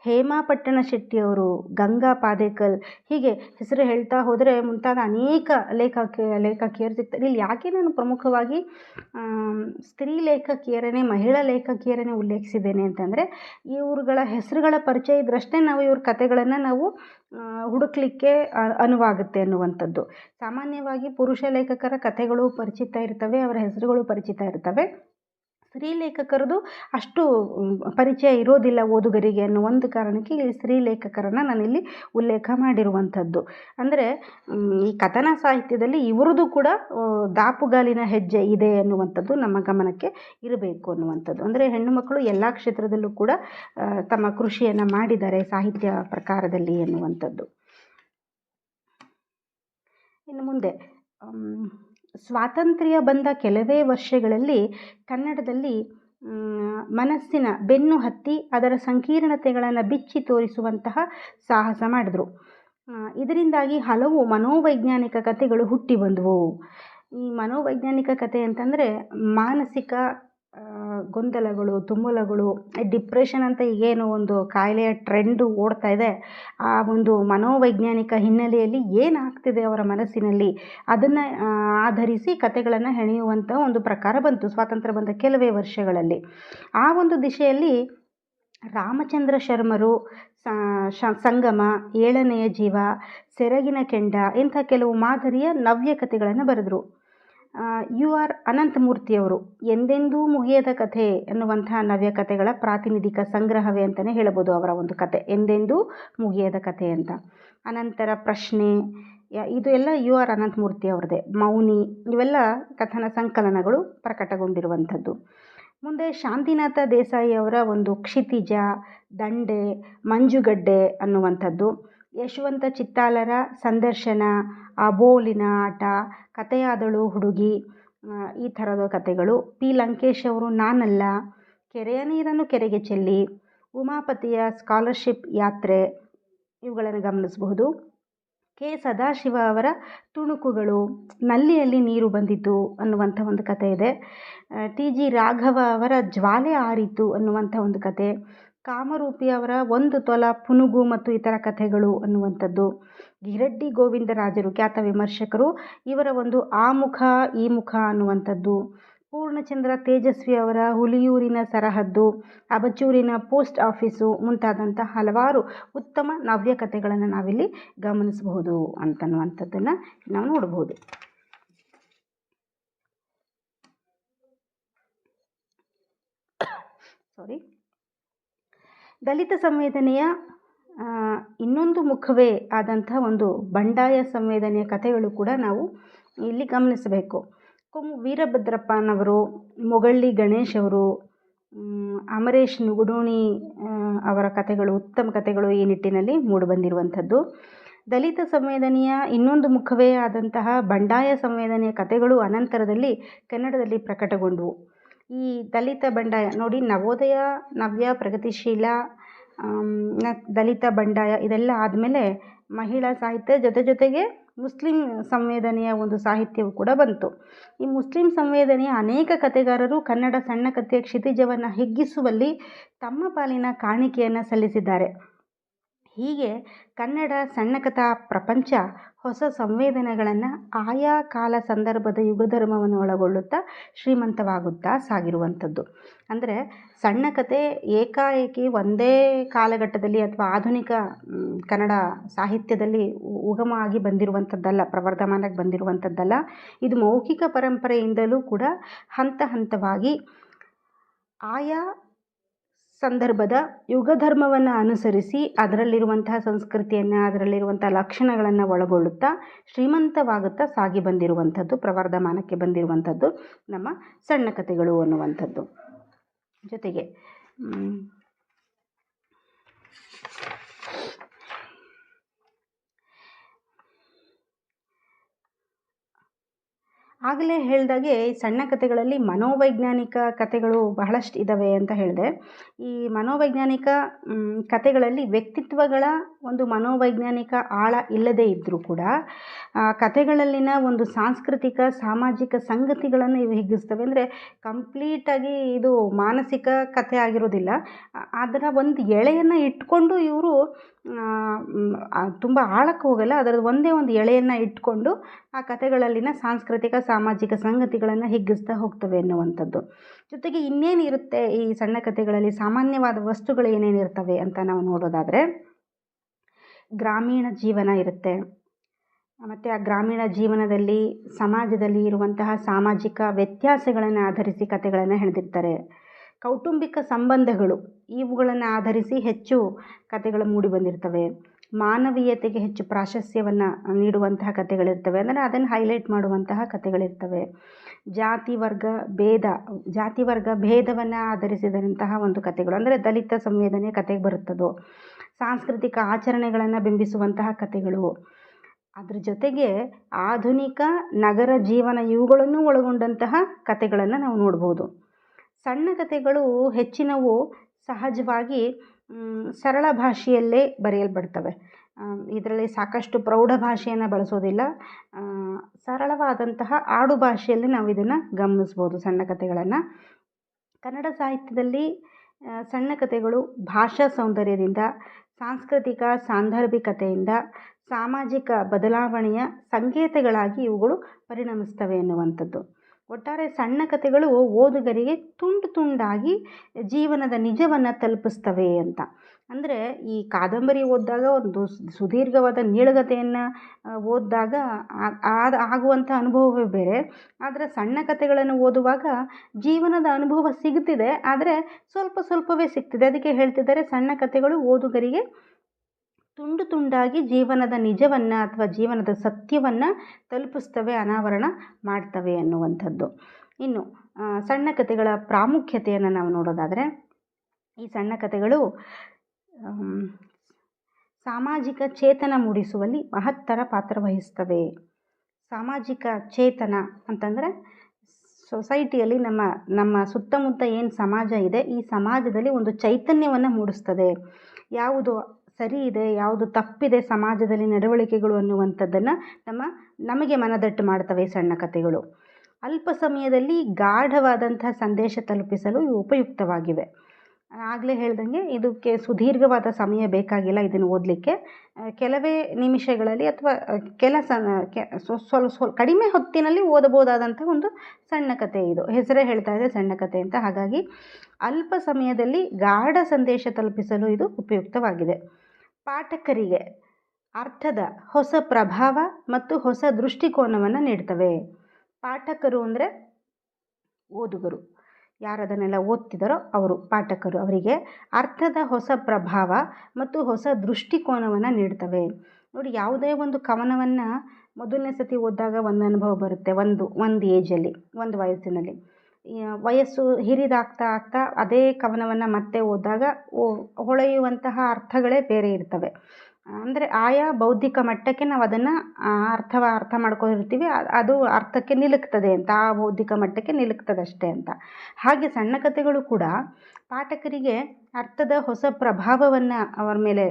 ಹೇಮಾ ಪಟ್ಟಣ ಶೆಟ್ಟಿಯವರು, ಗಂಗಾ ಪಾದೇಕಲ್ ಹೀಗೆ ಹೆಸರು ಹೇಳ್ತಾ ಹೋದರೆ ಮುಂತಾದ ಅನೇಕ ಲೇಖಕ, ಲೇಖಕಿಯರು ಸಿಗ್ತಾರೆ. ಇಲ್ಲಿ ಯಾಕೆ ನಾನು ಪ್ರಮುಖವಾಗಿ ಸ್ತ್ರೀ ಲೇಖಕಿಯರನ್ನೇ, ಮಹಿಳಾ ಲೇಖಕಿಯರನ್ನೇ ಉಲ್ಲೇಖಿಸಿದ್ದೇನೆ ಅಂತಂದರೆ ಇವರುಗಳ ಹೆಸರುಗಳ ಪರಿಚಯ ಇದ್ರಷ್ಟೇ ನಾವು ಇವ್ರ ಕಥೆಗಳನ್ನು ನಾವು ಹುಡುಕಲಿಕ್ಕೆ ಅನುವಾಗುತ್ತೆ ಅನ್ನುವಂಥದ್ದು. ಸಾಮಾನ್ಯವಾಗಿ ಪುರುಷ ಲೇಖಕರ ಕಥೆಗಳು ಪರಿಚಿತ ಇರ್ತವೆ ಅವರ ಹೆಸರುಗಳು ಪರಿಚಿತ ಇರ್ತವೆ. ಸ್ತ್ರೀ ಲೇಖಕರದು ಅಷ್ಟು ಪರಿಚಯ ಇರೋದಿಲ್ಲ ಓದುಗರಿಗೆ ಅನ್ನೋ ಒಂದು ಕಾರಣಕ್ಕೆ ಈ ಸ್ತ್ರೀ ಲೇಖಕರನ್ನು ನಾನಿಲ್ಲಿ ಉಲ್ಲೇಖ ಮಾಡಿರುವಂಥದ್ದು. ಅಂದರೆ ಈ ಕಥನ ಸಾಹಿತ್ಯದಲ್ಲಿ ಇವರದು ಕೂಡ ದಾಪುಗಾಲಿನ ಹೆಜ್ಜೆ ಇದೆ ಅನ್ನುವಂಥದ್ದು ನಮ್ಮ ಗಮನಕ್ಕೆ ಇರಬೇಕು ಅನ್ನುವಂಥದ್ದು. ಅಂದರೆ ಹೆಣ್ಣು ಮಕ್ಕಳು ಎಲ್ಲ ಕ್ಷೇತ್ರದಲ್ಲೂ ಕೂಡ ತಮ್ಮ ಕೃಷಿಯನ್ನು ಮಾಡಿದ್ದಾರೆ ಸಾಹಿತ್ಯ ಪ್ರಕಾರದಲ್ಲಿ ಎನ್ನುವಂಥದ್ದು ಇನ್ನು ಮುಂದೆ ಸ್ವಾತಂತ್ರ್ಯ ಬಂದ ಕೆಲವೇ ವರ್ಷಗಳಲ್ಲಿ ಕನ್ನಡದಲ್ಲಿ ಮನಸ್ಸಿನ ಬೆನ್ನು ಹತ್ತಿ ಅದರ ಸಂಕೀರ್ಣತೆಗಳನ್ನು ಬಿಚ್ಚಿ ತೋರಿಸುವಂತಹ ಸಾಹಸ ಮಾಡಿದ್ರು. ಇದರಿಂದಾಗಿ ಹಲವು ಮನೋವೈಜ್ಞಾನಿಕ ಕಥೆಗಳು ಹುಟ್ಟಿ ಬಂದವು. ಈ ಮನೋವೈಜ್ಞಾನಿಕ ಕಥೆ ಅಂತಂದರೆ ಮಾನಸಿಕ ಗೊಂದಲಗಳು ತುಮುಲಗಳು ಡಿಪ್ರೆಷನ್ ಅಂತ ಈಗೇನು ಒಂದು ಕಾಯಿಲೆಯ ಟ್ರೆಂಡು ಓಡ್ತಾ ಇದೆ. ಆ ಒಂದು ಮನೋವೈಜ್ಞಾನಿಕ ಹಿನ್ನೆಲೆಯಲ್ಲಿ ಏನಾಗ್ತಿದೆ ಅವರ ಮನಸ್ಸಿನಲ್ಲಿ? ಅದನ್ನು ಆಧರಿಸಿ ಕತೆಗಳನ್ನು ಹೆಣೆಯುವಂಥ ಒಂದು ಪ್ರಕಾರ ಬಂತು, ಸ್ವಾತಂತ್ರ್ಯ ಬಂದ ಕೆಲವೇ ವರ್ಷಗಳಲ್ಲಿ. ಆ ಒಂದು ದಿಶೆಯಲ್ಲಿ ರಾಮಚಂದ್ರ ಶರ್ಮರು ಸಂಗಮ, ಏಳನೆಯ ಜೀವ, ಸೆರಗಿನ ಕೆಂಡ, ಇಂಥ ಕೆಲವು ಮಾದರಿಯ ನವ್ಯ ಕಥೆಗಳನ್ನು ಬರೆದರು. ಯು ಆರ್ ಅನಂತಮೂರ್ತಿಯವರು ಎಂದೆಂದೂ ಮುಗಿಯದ ಕಥೆ ಎನ್ನುವಂತಹ ನವ್ಯ ಕಥೆಗಳ ಪ್ರಾತಿನಿಧಿಕ ಸಂಗ್ರಹವೇ ಅಂತಲೇ ಹೇಳಬಹುದು ಅವರ ಒಂದು ಕತೆ. ಎಂದೆಂದೂ ಮುಗಿಯದ ಕಥೆ ಅಂತ. ಅನಂತರ ಪ್ರಶ್ನೆ ಇದು ಎಲ್ಲ ಯು ಆರ್ ಅನಂತಮೂರ್ತಿ ಅವ್ರದ್ದೇ ಮೌನಿ, ಇವೆಲ್ಲ ಕಥನ ಸಂಕಲನಗಳು ಪ್ರಕಟಗೊಂಡಿರುವಂಥದ್ದು. ಮುಂದೆ ಶಾಂತಿನಾಥ ದೇಸಾಯಿ ಅವರ ಒಂದು ಕ್ಷಿತಿಜ, ದಂಡೆ, ಮಂಜುಗಡ್ಡೆ ಅನ್ನುವಂಥದ್ದು. ಯಶವಂತ ಚಿತ್ತಾಲರ ಸಂದರ್ಶನ ಅಬೋಲಿನ ಆಟ, ಕಥೆಯಾದಳು ಹುಡುಗಿ ಈ ಥರದ ಕಥೆಗಳು. ಪಿ. ಲಂಕೇಶ್ ಅವರು, ನಾನಲ್ಲ. ಕೆರೆಯ ನೀರನ್ನು ಕೆರೆಗೆ ಚೆಲ್ಲಿ. ಉಮಾಪತಿಯ ಸ್ಕಾಲರ್ಶಿಪ್ ಯಾತ್ರೆ. ಇವುಗಳನ್ನು ಗಮನಿಸಬಹುದು. ಕೆ. ಸದಾಶಿವ ಅವರ ತುಣುಕುಗಳು. ನಲ್ಲಿಯಲ್ಲಿ ನೀರು ಬಂದಿತು ಅನ್ನುವಂಥ ಒಂದು ಕತೆ ಇದೆ. ಟಿ. ಜಿ. ರಾಘವ ಅವರ ಜ್ವಾಲೆ ಆರಿತು ಅನ್ನುವಂಥ ಒಂದು ಕತೆ ಕಾಮರೂಪಿ ಅವರ ಒಂದು ತೊಲ ಪುನುಗು ಮತ್ತು ಇತರ ಕಥೆಗಳು ಅನ್ನುವಂಥದ್ದು. ಗಿರಡ್ಡಿ ಗೋವಿಂದರಾಜರು ಖ್ಯಾತ ವಿಮರ್ಶಕರು ಇವರ ಒಂದು ಆ ಮುಖ, ಈ ಮುಖ ಅನ್ನುವಂಥದ್ದು. ಪೂರ್ಣಚಂದ್ರ ತೇಜಸ್ವಿ ಅವರ ಹುಲಿಯೂರಿನ ಸರಹದ್ದು, ಅಬಚೂರಿನ ಪೋಸ್ಟ್ ಆಫೀಸು ಮುಂತಾದಂಥ ಹಲವಾರು ಉತ್ತಮ ನವ್ಯ ಕಥೆಗಳನ್ನು ನಾವಿಲ್ಲಿ ಗಮನಿಸಬಹುದು ಅಂತನ್ನುವಂಥದ್ದನ್ನು ನಾವು ನೋಡಬಹುದು. ಸಾರಿ ದಲಿತ ಸಂವೇದನೆಯ ಇನ್ನೊಂದು ಮುಖವೇ ಆದಂಥ ಒಂದು ಬಂಡಾಯ ಸಂವೇದನೆಯ ಕಥೆಗಳು ಕೂಡ ನಾವು ಇಲ್ಲಿ ಗಮನಿಸಬೇಕು. ಕುಂ, ವೀರಭದ್ರಪ್ಪನವರು, ಮೊಗಳ್ಳಿ ಗಣೇಶ್ ಅವರು ಅಮರೇಶ್ ನುಗುಡೋಣಿ ಅವರ ಕಥೆಗಳು, ಉತ್ತಮ ಕಥೆಗಳು ಈ ನಿಟ್ಟಿನಲ್ಲಿ ಮೂಡಿಬಂದಿರುವಂಥದ್ದು ದಲಿತ ಸಂವೇದನೆಯ ಇನ್ನೊಂದು ಮುಖವೇ ಆದಂತಹ ಬಂಡಾಯ ಸಂವೇದನೆಯ ಕಥೆಗಳು ಅನಂತರದಲ್ಲಿ ಕನ್ನಡದಲ್ಲಿ ಪ್ರಕಟಗೊಂಡವು. ಈ ದಲಿತ ಬಂಡಾಯ, ನೋಡಿ ನವೋದಯ, ನವ್ಯ, ಪ್ರಗತಿಶೀಲ ದಲಿತ ಬಂಡಾಯ ಇದೆಲ್ಲ ಆದಮೇಲೆ ಮಹಿಳಾ ಸಾಹಿತ್ಯ ಜೊತೆ ಜೊತೆಗೆ ಮುಸ್ಲಿಂ ಸಂವೇದನೆಯ ಒಂದು ಸಾಹಿತ್ಯವು ಕೂಡ ಬಂತು. ಈ ಮುಸ್ಲಿಂ ಸಂವೇದನೆಯ ಅನೇಕ ಕಥೆಗಾರರು ಕನ್ನಡ ಸಣ್ಣ ಕಥೆಯ ಕ್ಷಿತಿಜವನ್ನು ಹಿಗ್ಗಿಸುವಲ್ಲಿ ತಮ್ಮ ಪಾಲಿನ ಕಾಣಿಕೆಯನ್ನು ಸಲ್ಲಿಸಿದ್ದಾರೆ. ಹೀಗೆ ಕನ್ನಡ ಸಣ್ಣ ಕಥಾ ಪ್ರಪಂಚ ಹೊಸ ಸಂವೇದನೆಗಳನ್ನು ಆಯಾ ಕಾಲ ಸಂದರ್ಭದ ಯುಗಧರ್ಮವನ್ನು ಒಳಗೊಳ್ಳುತ್ತಾ ಶ್ರೀಮಂತವಾಗುತ್ತಾ ಸಾಗಿರುವಂಥದ್ದು. ಅಂದರೆ ಸಣ್ಣ ಕತೆ ಏಕಾಏಕಿ ಒಂದೇ ಕಾಲಘಟ್ಟದಲ್ಲಿ ಅಥವಾ ಆಧುನಿಕ ಕನ್ನಡ ಸಾಹಿತ್ಯದಲ್ಲಿ ಉಗಮ ಆಗಿ ಬಂದಿರುವಂಥದ್ದಲ್ಲ, ಪ್ರವರ್ಧಮಾನಕ್ಕೆ ಬಂದಿರುವಂಥದ್ದಲ್ಲ, ಇದು ಮೌಖಿಕ ಪರಂಪರೆಯಿಂದಲೂ ಕೂಡ ಹಂತ ಹಂತವಾಗಿ ಆಯಾ ಸಂದರ್ಭದ ಯುಗಧರ್ಮವನ್ನು ಅನುಸರಿಸಿ ಅದರಲ್ಲಿರುವಂತಹ ಸಂಸ್ಕೃತಿಯನ್ನು ಅದರಲ್ಲಿರುವಂಥ ಲಕ್ಷಣಗಳನ್ನು ಒಳಗೊಳ್ಳುತ್ತಾ ಶ್ರೀಮಂತವಾಗುತ್ತಾ ಸಾಗಿ ಬಂದಿರುವಂಥದ್ದು ಪ್ರವರ್ಧಮಾನಕ್ಕೆ ಬಂದಿರುವಂಥದ್ದು ನಮ್ಮ ಸಣ್ಣ ಕಥೆಗಳು ಅನ್ನುವಂಥದ್ದು. ಜೊತೆಗೆ ಆಗಲೇ ಹೇಳಿದಾಗೆ ಈ ಸಣ್ಣ ಕಥೆಗಳಲ್ಲಿ ಮನೋವೈಜ್ಞಾನಿಕ ಕಥೆಗಳು ಬಹಳಷ್ಟು ಇದ್ದಾವೆ ಅಂತ ಹೇಳಿದೆ. ಈ ಮನೋವೈಜ್ಞಾನಿಕ ಕಥೆಗಳಲ್ಲಿ ವ್ಯಕ್ತಿತ್ವಗಳ ಒಂದು ಮನೋವೈಜ್ಞಾನಿಕ ಆಳ ಇಲ್ಲದೇ ಇದ್ದರೂ ಕೂಡ ಕಥೆಗಳಲ್ಲಿನ ಒಂದು ಸಾಂಸ್ಕೃತಿಕ, ಸಾಮಾಜಿಕ ಸಂಗತಿಗಳನ್ನು ಇವು ಹಿಗ್ಗಿಸ್ತವೆ. ಅಂದರೆ ಕಂಪ್ಲೀಟಾಗಿ ಇದು ಮಾನಸಿಕ ಕಥೆ ಆಗಿರೋದಿಲ್ಲ. ಅದರ ಒಂದು ಎಳೆಯನ್ನು ಇಟ್ಕೊಂಡು ಇವರು ತುಂಬ ಆಳಕ್ಕೆ ಹೋಗಲ್ಲ. ಅದರದ್ದು ಒಂದೇ ಒಂದು ಎಳೆಯನ್ನು ಇಟ್ಕೊಂಡು ಆ ಕಥೆಗಳಲ್ಲಿನ ಸಾಂಸ್ಕೃತಿಕ, ಸಾಮಾಜಿಕ ಸಂಗತಿಗಳನ್ನು ಹಿಗ್ಗಿಸ್ತಾ ಹೋಗ್ತವೆ ಅನ್ನುವಂಥದ್ದು ಜೊತೆಗೆ ಇನ್ನೇನು ಇರುತ್ತೆ ಈ ಸಣ್ಣ ಕಥೆಗಳಲ್ಲಿ ಸಾಮಾನ್ಯವಾದ ವಸ್ತುಗಳು ಏನೇನಿರ್ತವೆ ಅಂತ ನಾವು ನೋಡೋದಾದರೆ, ಗ್ರಾಮೀಣ ಜೀವನ ಇರುತ್ತೆ. ಮತ್ತು ಆ ಗ್ರಾಮೀಣ ಜೀವನದಲ್ಲಿ, ಸಮಾಜದಲ್ಲಿ ಇರುವಂತಹ ಸಾಮಾಜಿಕ ವ್ಯತ್ಯಾಸಗಳನ್ನು ಆಧರಿಸಿ ಕಥೆಗಳನ್ನು ಹೆಣೆದಿರ್ತಾರೆ ಕೌಟುಂಬಿಕ ಸಂಬಂಧಗಳು, ಇವುಗಳನ್ನು ಆಧರಿಸಿ ಹೆಚ್ಚು ಕಥೆಗಳು ಮೂಡಿಬಂದಿರ್ತವೆ ಮಾನವೀಯತೆಗೆ ಹೆಚ್ಚು ಪ್ರಾಶಸ್ತ್ಯವನ್ನು ನೀಡುವಂತಹ ಕಥೆಗಳಿರ್ತವೆ. ಅಂದರೆ ಅದನ್ನು ಹೈಲೈಟ್ ಮಾಡುವಂತಹ ಕತೆಗಳಿರ್ತವೆ ಜಾತಿ ವರ್ಗ ಭೇದ, ಜಾತಿ ವರ್ಗ ಭೇದವನ್ನು ಆಧರಿಸಿದಂತಹ ಒಂದು ಕಥೆಗಳು. ಅಂದರೆ ದಲಿತ ಸಂವೇದನೆ ಕಥೆಗೆ ಬರುತ್ತದೋ. ಸಾಂಸ್ಕೃತಿಕ ಆಚರಣೆಗಳನ್ನು ಬಿಂಬಿಸುವಂತಹ ಕಥೆಗಳು. ಅದ್ರ ಜೊತೆಗೆ ಆಧುನಿಕ ನಗರ ಜೀವನ ಇವುಗಳನ್ನು ಒಳಗೊಂಡಂತಹ ಕಥೆಗಳನ್ನು ನಾವು ನೋಡ್ಬೋದು. ಸಣ್ಣ ಕಥೆಗಳು ಹೆಚ್ಚಿನವು ಸಹಜವಾಗಿ ಸರಳ ಭಾಷೆಯಲ್ಲೇ ಬರೆಯಲ್ಪಡ್ತವೆ. ಇದರಲ್ಲಿ ಸಾಕಷ್ಟು ಪ್ರೌಢ ಭಾಷೆಯನ್ನು ಬಳಸೋದಿಲ್ಲ. ಸರಳವಾದಂತಹ ಆಡು ಭಾಷೆಯಲ್ಲಿ ನಾವು ಇದನ್ನು ಗಮನಿಸ್ಬೋದು ಸಣ್ಣ ಕಥೆಗಳನ್ನು. ಕನ್ನಡ ಸಾಹಿತ್ಯದಲ್ಲಿ ಸಣ್ಣ ಕಥೆಗಳು ಭಾಷಾ ಸೌಂದರ್ಯದಿಂದ, ಸಾಂಸ್ಕೃತಿಕ ಸಾಂದರ್ಭಿಕತೆಯಿಂದ, ಸಾಮಾಜಿಕ ಬದಲಾವಣೆಯ ಸಂಕೇತಗಳಾಗಿ ಇವುಗಳು ಪರಿಣಮಿಸ್ತವೆ ಎನ್ನುವಂಥದ್ದು. ಒಟ್ಟಾರೆ ಸಣ್ಣ ಕಥೆಗಳು ಓದುಗರಿಗೆ ತುಂಡು ತುಂಡಾಗಿ ಜೀವನದ ನಿಜವನ್ನು ತಲುಪಿಸ್ತವೆ ಅಂತ. ಅಂದರೆ ಈ ಕಾದಂಬರಿ ಓದಿದಾಗ ಒಂದು ಸುದೀರ್ಘವಾದ ನೀಳಗತೆಯನ್ನು ಓದಿದಾಗ ಆದ ಆಗುವಂಥ ಅನುಭವವೇ ಬೇರೆ. ಆದರೆ ಸಣ್ಣ ಕಥೆಗಳನ್ನು ಓದುವಾಗ ಜೀವನದ ಅನುಭವ ಸಿಗುತ್ತಿದೆ ಆದರೆ ಸ್ವಲ್ಪ ಸ್ವಲ್ಪವೇ ಸಿಗ್ತಿದೆ. ಅದಕ್ಕೆ ಹೇಳ್ತಿದ್ದಾರೆ ಸಣ್ಣ ಕಥೆಗಳು ಓದುಗರಿಗೆ ತುಂಡು ತುಂಡಾಗಿ ಜೀವನದ ನಿಜವನ್ನು ಅಥವಾ ಜೀವನದ ಸತ್ಯವನ್ನು ತಲುಪಿಸ್ತವೆ, ಅನಾವರಣ ಮಾಡ್ತವೆ ಅನ್ನುವಂಥದ್ದು. ಇನ್ನು ಸಣ್ಣ ಕಥೆಗಳ ಪ್ರಾಮುಖ್ಯತೆಯನ್ನು ನಾವು ನೋಡೋದಾದರೆ, ಈ ಸಣ್ಣ ಕಥೆಗಳು ಸಾಮಾಜಿಕ ಚೇತನ ಮೂಡಿಸುವಲ್ಲಿ ಮಹತ್ತರ ಪಾತ್ರ ವಹಿಸ್ತವೆ. ಸಾಮಾಜಿಕ ಚೇತನ ಅಂತಂದರೆ, ಸೊಸೈಟಿಯಲ್ಲಿ ನಮ್ಮ ನಮ್ಮ ಸುತ್ತಮುತ್ತ ಏನು ಸಮಾಜ ಇದೆ, ಈ ಸಮಾಜದಲ್ಲಿ ಒಂದು ಚೈತನ್ಯವನ್ನು ಮೂಡಿಸ್ತದೆ. ಯಾವುದು ಸರಿ ಇದೆ, ಯಾವುದು ತಪ್ಪಿದೆ ಸಮಾಜದಲ್ಲಿ ನಡವಳಿಕೆಗಳು ಅನ್ನುವಂಥದ್ದನ್ನು ನಮ್ಮ, ನಮಗೆ ಮನದಟ್ಟು ಮಾಡ್ತವೆ ಸಣ್ಣ ಕಥೆಗಳು. ಅಲ್ಪ ಸಮಯದಲ್ಲಿ ಗಾಢವಾದಂತಹ ಸಂದೇಶ ತಲುಪಿಸಲು ಇವು ಉಪಯುಕ್ತವಾಗಿವೆ. ಆಗಲೇ ಹೇಳ್ದಂಗೆ ಇದಕ್ಕೆ ಸುದೀರ್ಘವಾದ ಸಮಯ ಬೇಕಾಗಿಲ್ಲ ಇದನ್ನು ಓದಲಿಕ್ಕೆ. ಕೆಲವೇ ನಿಮಿಷಗಳಲ್ಲಿ ಅಥವಾ ಕೆಲ ಸ್ವಲ್ಪ ಸ್ವಲ್ಪ ಕಡಿಮೆ ಹೊತ್ತಿನಲ್ಲಿ ಓದಬಹುದಾದಂಥ ಒಂದು ಸಣ್ಣ ಕಥೆ ಇದು. ಹೆಸರೇ ಹೇಳ್ತಾ ಇದೆ ಸಣ್ಣ ಕಥೆ ಅಂತ. ಹಾಗಾಗಿ ಅಲ್ಪ ಸಮಯದಲ್ಲಿ ಗಾಢ ಸಂದೇಶ ತಲುಪಿಸಲು ಇದು ಉಪಯುಕ್ತವಾಗಿದೆ. ಪಾಠಕರಿಗೆ ಅರ್ಥದ ಹೊಸ ಪ್ರಭಾವ ಮತ್ತು ಹೊಸ ದೃಷ್ಟಿಕೋನವನ್ನು ನೀಡ್ತವೆ. ಪಾಠಕರು ಅಂದರೆ ಓದುಗರು. ಯಾರು ಅದನ್ನೆಲ್ಲ ಓದ್ತಿದ್ದಾರೋ ಅವರು ಪಾಠಕರು. ಅವರಿಗೆ ಅರ್ಥದ ಹೊಸ ಪ್ರಭಾವ ಮತ್ತು ಹೊಸ ದೃಷ್ಟಿಕೋನವನ್ನು ನೀಡ್ತವೆ. ನೋಡಿ, ಯಾವುದೇ ಒಂದು ಕವನವನ್ನು ಮೊದಲನೇ ಸತಿ ಓದಿದಾಗ ಒಂದು ಅನುಭವ ಬರುತ್ತೆ. ಒಂದು ಒಂದು ಏಜಲ್ಲಿ ಒಂದು ವಯಸ್ಸಿನಲ್ಲಿ. ವಯಸ್ಸು ಹಿರಿದಾಗ್ತಾ ಆಗ್ತಾ ಅದೇ ಕವನವನ್ನು ಮತ್ತೆ ಓದಿದಾಗ ಹೊಳೆಯುವಂತಹ ಅರ್ಥಗಳೇ ಬೇರೆ ಇರ್ತವೆ. ಅಂದರೆ ಆಯಾ ಬೌದ್ಧಿಕ ಮಟ್ಟಕ್ಕೆ ನಾವು ಅದನ್ನು ಅರ್ಥವ ಅರ್ಥ ಮಾಡ್ಕೊಂಡಿರ್ತೀವಿ. ಅದು ಅರ್ಥಕ್ಕೆ ನಿಲುಕ್ತದೆ ಅಂತ, ಆ ಬೌದ್ಧಿಕ ಮಟ್ಟಕ್ಕೆ ನಿಲುಕ್ತದಷ್ಟೇ ಅಂತ. ಹಾಗೆ ಸಣ್ಣ ಕಥೆಗಳು ಕೂಡ ಪಾಠಕರಿಗೆ ಅರ್ಥದ ಹೊಸ ಪ್ರಭಾವವನ್ನು ಅವರ ಮೇಲೆ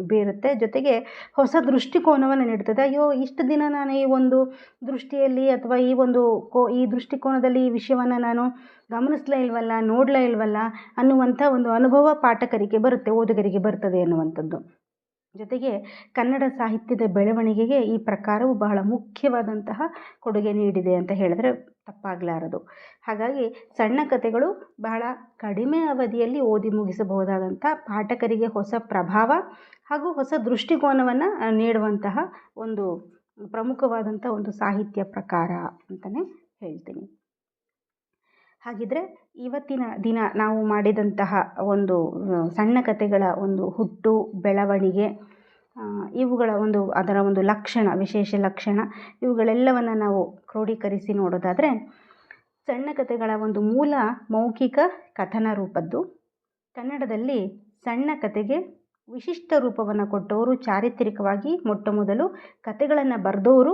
ಬೀರುತ್ತೆ. ಜೊತೆಗೆ ಹೊಸ ದೃಷ್ಟಿಕೋನವನ್ನು ನೀಡ್ತದೆ. ಅಯ್ಯೋ, ಇಷ್ಟು ದಿನ ನಾನು ಈ ಒಂದು ದೃಷ್ಟಿಯಲ್ಲಿ ಅಥವಾ ಈ ಒಂದು ಕೋ, ಈ ದೃಷ್ಟಿಕೋನದಲ್ಲಿ ಈ ವಿಷಯವನ್ನು ನಾನು ಗಮನಿಸ್ಲೇ ಇಲ್ವಲ್ಲ, ನೋಡಲೇ ಇಲ್ವಲ್ಲ ಅನ್ನುವಂಥ ಒಂದು ಅನುಭವ ಪಾಠಕರಿಗೆ ಬರುತ್ತೆ, ಓದುಗರಿಗೆ ಬರ್ತದೆ ಅನ್ನುವಂಥದ್ದು. ಜೊತೆಗೆ ಕನ್ನಡ ಸಾಹಿತ್ಯದ ಬೆಳವಣಿಗೆಗೆ ಈ ಪ್ರಕಾರವು ಬಹಳ ಮುಖ್ಯವಾದಂತಹ ಕೊಡುಗೆ ನೀಡಿದೆ ಅಂತ ಹೇಳಿದ್ರೆ ತಪ್ಪಾಗಲಾರದು. ಹಾಗಾಗಿ ಸಣ್ಣ ಕಥೆಗಳು ಬಹಳ ಕಡಿಮೆ ಅವಧಿಯಲ್ಲಿ ಓದಿ ಮುಗಿಸಬಹುದಾದಂಥ ಪಾಠಕರಿಗೆ ಹೊಸ ಪ್ರಭಾವ ಹಾಗೂ ಹೊಸ ದೃಷ್ಟಿಕೋನವನ್ನು ನೀಡುವಂತಹ ಒಂದು ಪ್ರಮುಖವಾದಂಥ ಒಂದು ಸಾಹಿತ್ಯ ಪ್ರಕಾರ ಅಂತಲೇ ಹೇಳ್ತೀನಿ. ಹಾಗಿದ್ರೆ ಇವತ್ತಿನ ದಿನ ನಾವು ಮಾಡಿದಂತಹ ಒಂದು ಸಣ್ಣ ಕಥೆಗಳ ಒಂದು ಹುಟ್ಟು, ಬೆಳವಣಿಗೆ ಇವುಗಳ ಒಂದು, ಅದರ ಒಂದು ಲಕ್ಷಣ, ವಿಶೇಷ ಲಕ್ಷಣ, ಇವುಗಳೆಲ್ಲವನ್ನು ನಾವು ಕ್ರೋಢೀಕರಿಸಿ ನೋಡೋದಾದರೆ ಸಣ್ಣ ಕಥೆಗಳ ಒಂದು ಮೂಲ ಮೌಖಿಕ ಕಥನ ರೂಪದ್ದು. ಕನ್ನಡದಲ್ಲಿ ಸಣ್ಣ ಕಥೆಗೆ ವಿಶಿಷ್ಟ ರೂಪವನ್ನು ಕೊಟ್ಟವರು ಚಾರಿತ್ರಿಕವಾಗಿ ಮೊಟ್ಟ ಮೊದಲು ಕಥೆಗಳನ್ನು ಬರೆದವರು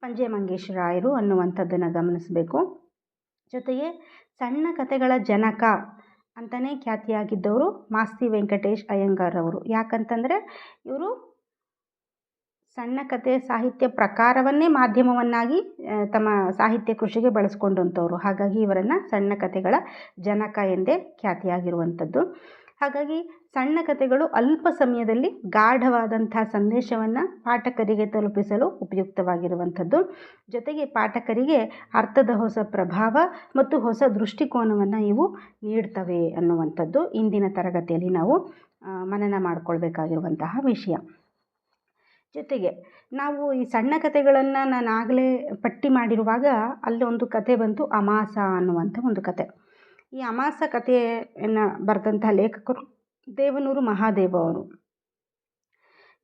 ಪಂಜೆ ಮಂಗೇಶರಾಯರು ಅನ್ನುವಂಥದ್ದನ್ನು ಗಮನಿಸಬೇಕು. ಜೊತೆಗೆ ಸಣ್ಣ ಕಥೆಗಳ ಜನಕ ಅಂತಲೇ ಖ್ಯಾತಿಯಾಗಿದ್ದವರು ಮಾಸ್ತಿ ವೆಂಕಟೇಶ್ ಅಯ್ಯಂಗಾರ್ ಅವರು. ಯಾಕಂತಂದರೆ ಇವರು ಸಣ್ಣ ಕಥೆ ಸಾಹಿತ್ಯ ಪ್ರಕಾರವನ್ನೇ ಮಾಧ್ಯಮವನ್ನಾಗಿ ತಮ್ಮ ಸಾಹಿತ್ಯ ಕೃಷಿಗೆ ಬಳಸ್ಕೊಂಡಂಥವ್ರು. ಹಾಗಾಗಿ ಇವರನ್ನು ಸಣ್ಣ ಕಥೆಗಳ ಜನಕ ಎಂದೇ ಖ್ಯಾತಿಯಾಗಿರುವಂಥದ್ದು. ಹಾಗಾಗಿ ಸಣ್ಣ ಕಥೆಗಳು ಅಲ್ಪ ಸಮಯದಲ್ಲಿ ಗಾಢವಾದಂಥ ಸಂದೇಶವನ್ನು ಪಾಠಕರಿಗೆ ತಲುಪಿಸಲು ಉಪಯುಕ್ತವಾಗಿರುವಂಥದ್ದು. ಜೊತೆಗೆ ಪಾಠಕರಿಗೆ ಅರ್ಥದ ಹೊಸ ಪ್ರಭಾವ ಮತ್ತು ಹೊಸ ದೃಷ್ಟಿಕೋನವನ್ನು ಇವು ನೀಡ್ತವೆ ಅನ್ನುವಂಥದ್ದು ಇಂದಿನ ತರಗತಿಯಲ್ಲಿ ನಾವು ಮನನ ಮಾಡಿಕೊಳ್ಬೇಕಾಗಿರುವಂತಹ ವಿಷಯ. ಜೊತೆಗೆ ನಾವು ಈ ಸಣ್ಣ ಕಥೆಗಳನ್ನು ನಾನು ಆಗಲೇ ಪಟ್ಟಿ ಮಾಡಿರುವಾಗ ಅಲ್ಲೊಂದು ಕತೆ ಬಂತು ಅಮಾಸ ಅನ್ನುವಂಥ ಒಂದು ಕತೆ ಈ ಅಮಾಸ ಕಥೆಯನ್ನು ಬರೆದಂತಹ ಲೇಖಕರು ದೇವನೂರು ಮಹಾದೇವ ಅವರು.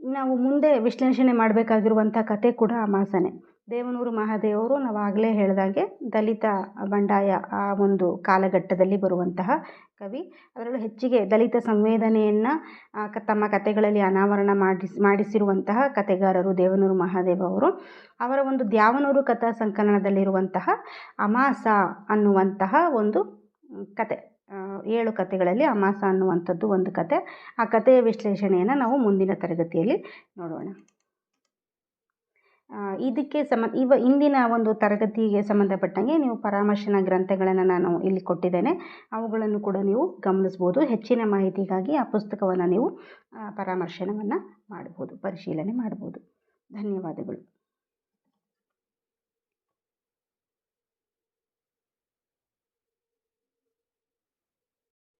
ನಾವು ಮುಂದೆ ವಿಶ್ಲೇಷಣೆ ಮಾಡಬೇಕಾಗಿರುವಂಥ ಕತೆ ಕೂಡ ಅಮಾಸನೆ. ದೇವನೂರು ಮಹಾದೇವರು ನಾವು ಆಗಲೇ ಹೇಳಿದಾಗೆ ದಲಿತ ಬಂಡಾಯ ಆ ಒಂದು ಕಾಲಘಟ್ಟದಲ್ಲಿ ಬರುವಂತಹ ಕವಿ. ಅದರಲ್ಲೂ ಹೆಚ್ಚಿಗೆ ದಲಿತ ಸಂವೇದನೆಯನ್ನು ತಮ್ಮ ಕತೆಗಳಲ್ಲಿ ಅನಾವರಣ ಮಾಡಿಸಿ ಮಾಡಿಸಿರುವಂತಹ ಕತೆಗಾರರು ದೇವನೂರು ಮಹಾದೇವ ಅವರು. ಅವರ ಒಂದು ದ್ಯಾವನೂರು ಕಥಾ ಸಂಕಲನದಲ್ಲಿರುವಂತಹ ಅಮಾಸ ಅನ್ನುವಂತಹ ಒಂದು ಕತೆ ಏಳು ಕತೆಗಳಲ್ಲಿ ಅಮಾಸ ಅನ್ನುವಂಥದ್ದು ಒಂದು ಕತೆ. ಆ ಕಥೆಯ ವಿಶ್ಲೇಷಣೆಯನ್ನು ನಾವು ಮುಂದಿನ ತರಗತಿಯಲ್ಲಿ ನೋಡೋಣ. ಇದಕ್ಕೆ ಸಮ, ಇವ, ಇಂದಿನ ಒಂದು ತರಗತಿಗೆ ಸಂಬಂಧಪಟ್ಟಂಗೆ ನೀವು ಪರಾಮರ್ಶನ ಗ್ರಂಥಗಳನ್ನು ನಾನು ಇಲ್ಲಿ ಕೊಟ್ಟಿದ್ದೇನೆ. ಅವುಗಳನ್ನು ಕೂಡ ನೀವು ಗಮನಿಸ್ಬೋದು. ಹೆಚ್ಚಿನ ಮಾಹಿತಿಗಾಗಿ ಆ ಪುಸ್ತಕವನ್ನು ನೀವು ಪರಾಮರ್ಶನವನ್ನು ಮಾಡ್ಬೋದು, ಪರಿಶೀಲನೆ ಮಾಡ್ಬೋದು. ಧನ್ಯವಾದಗಳು.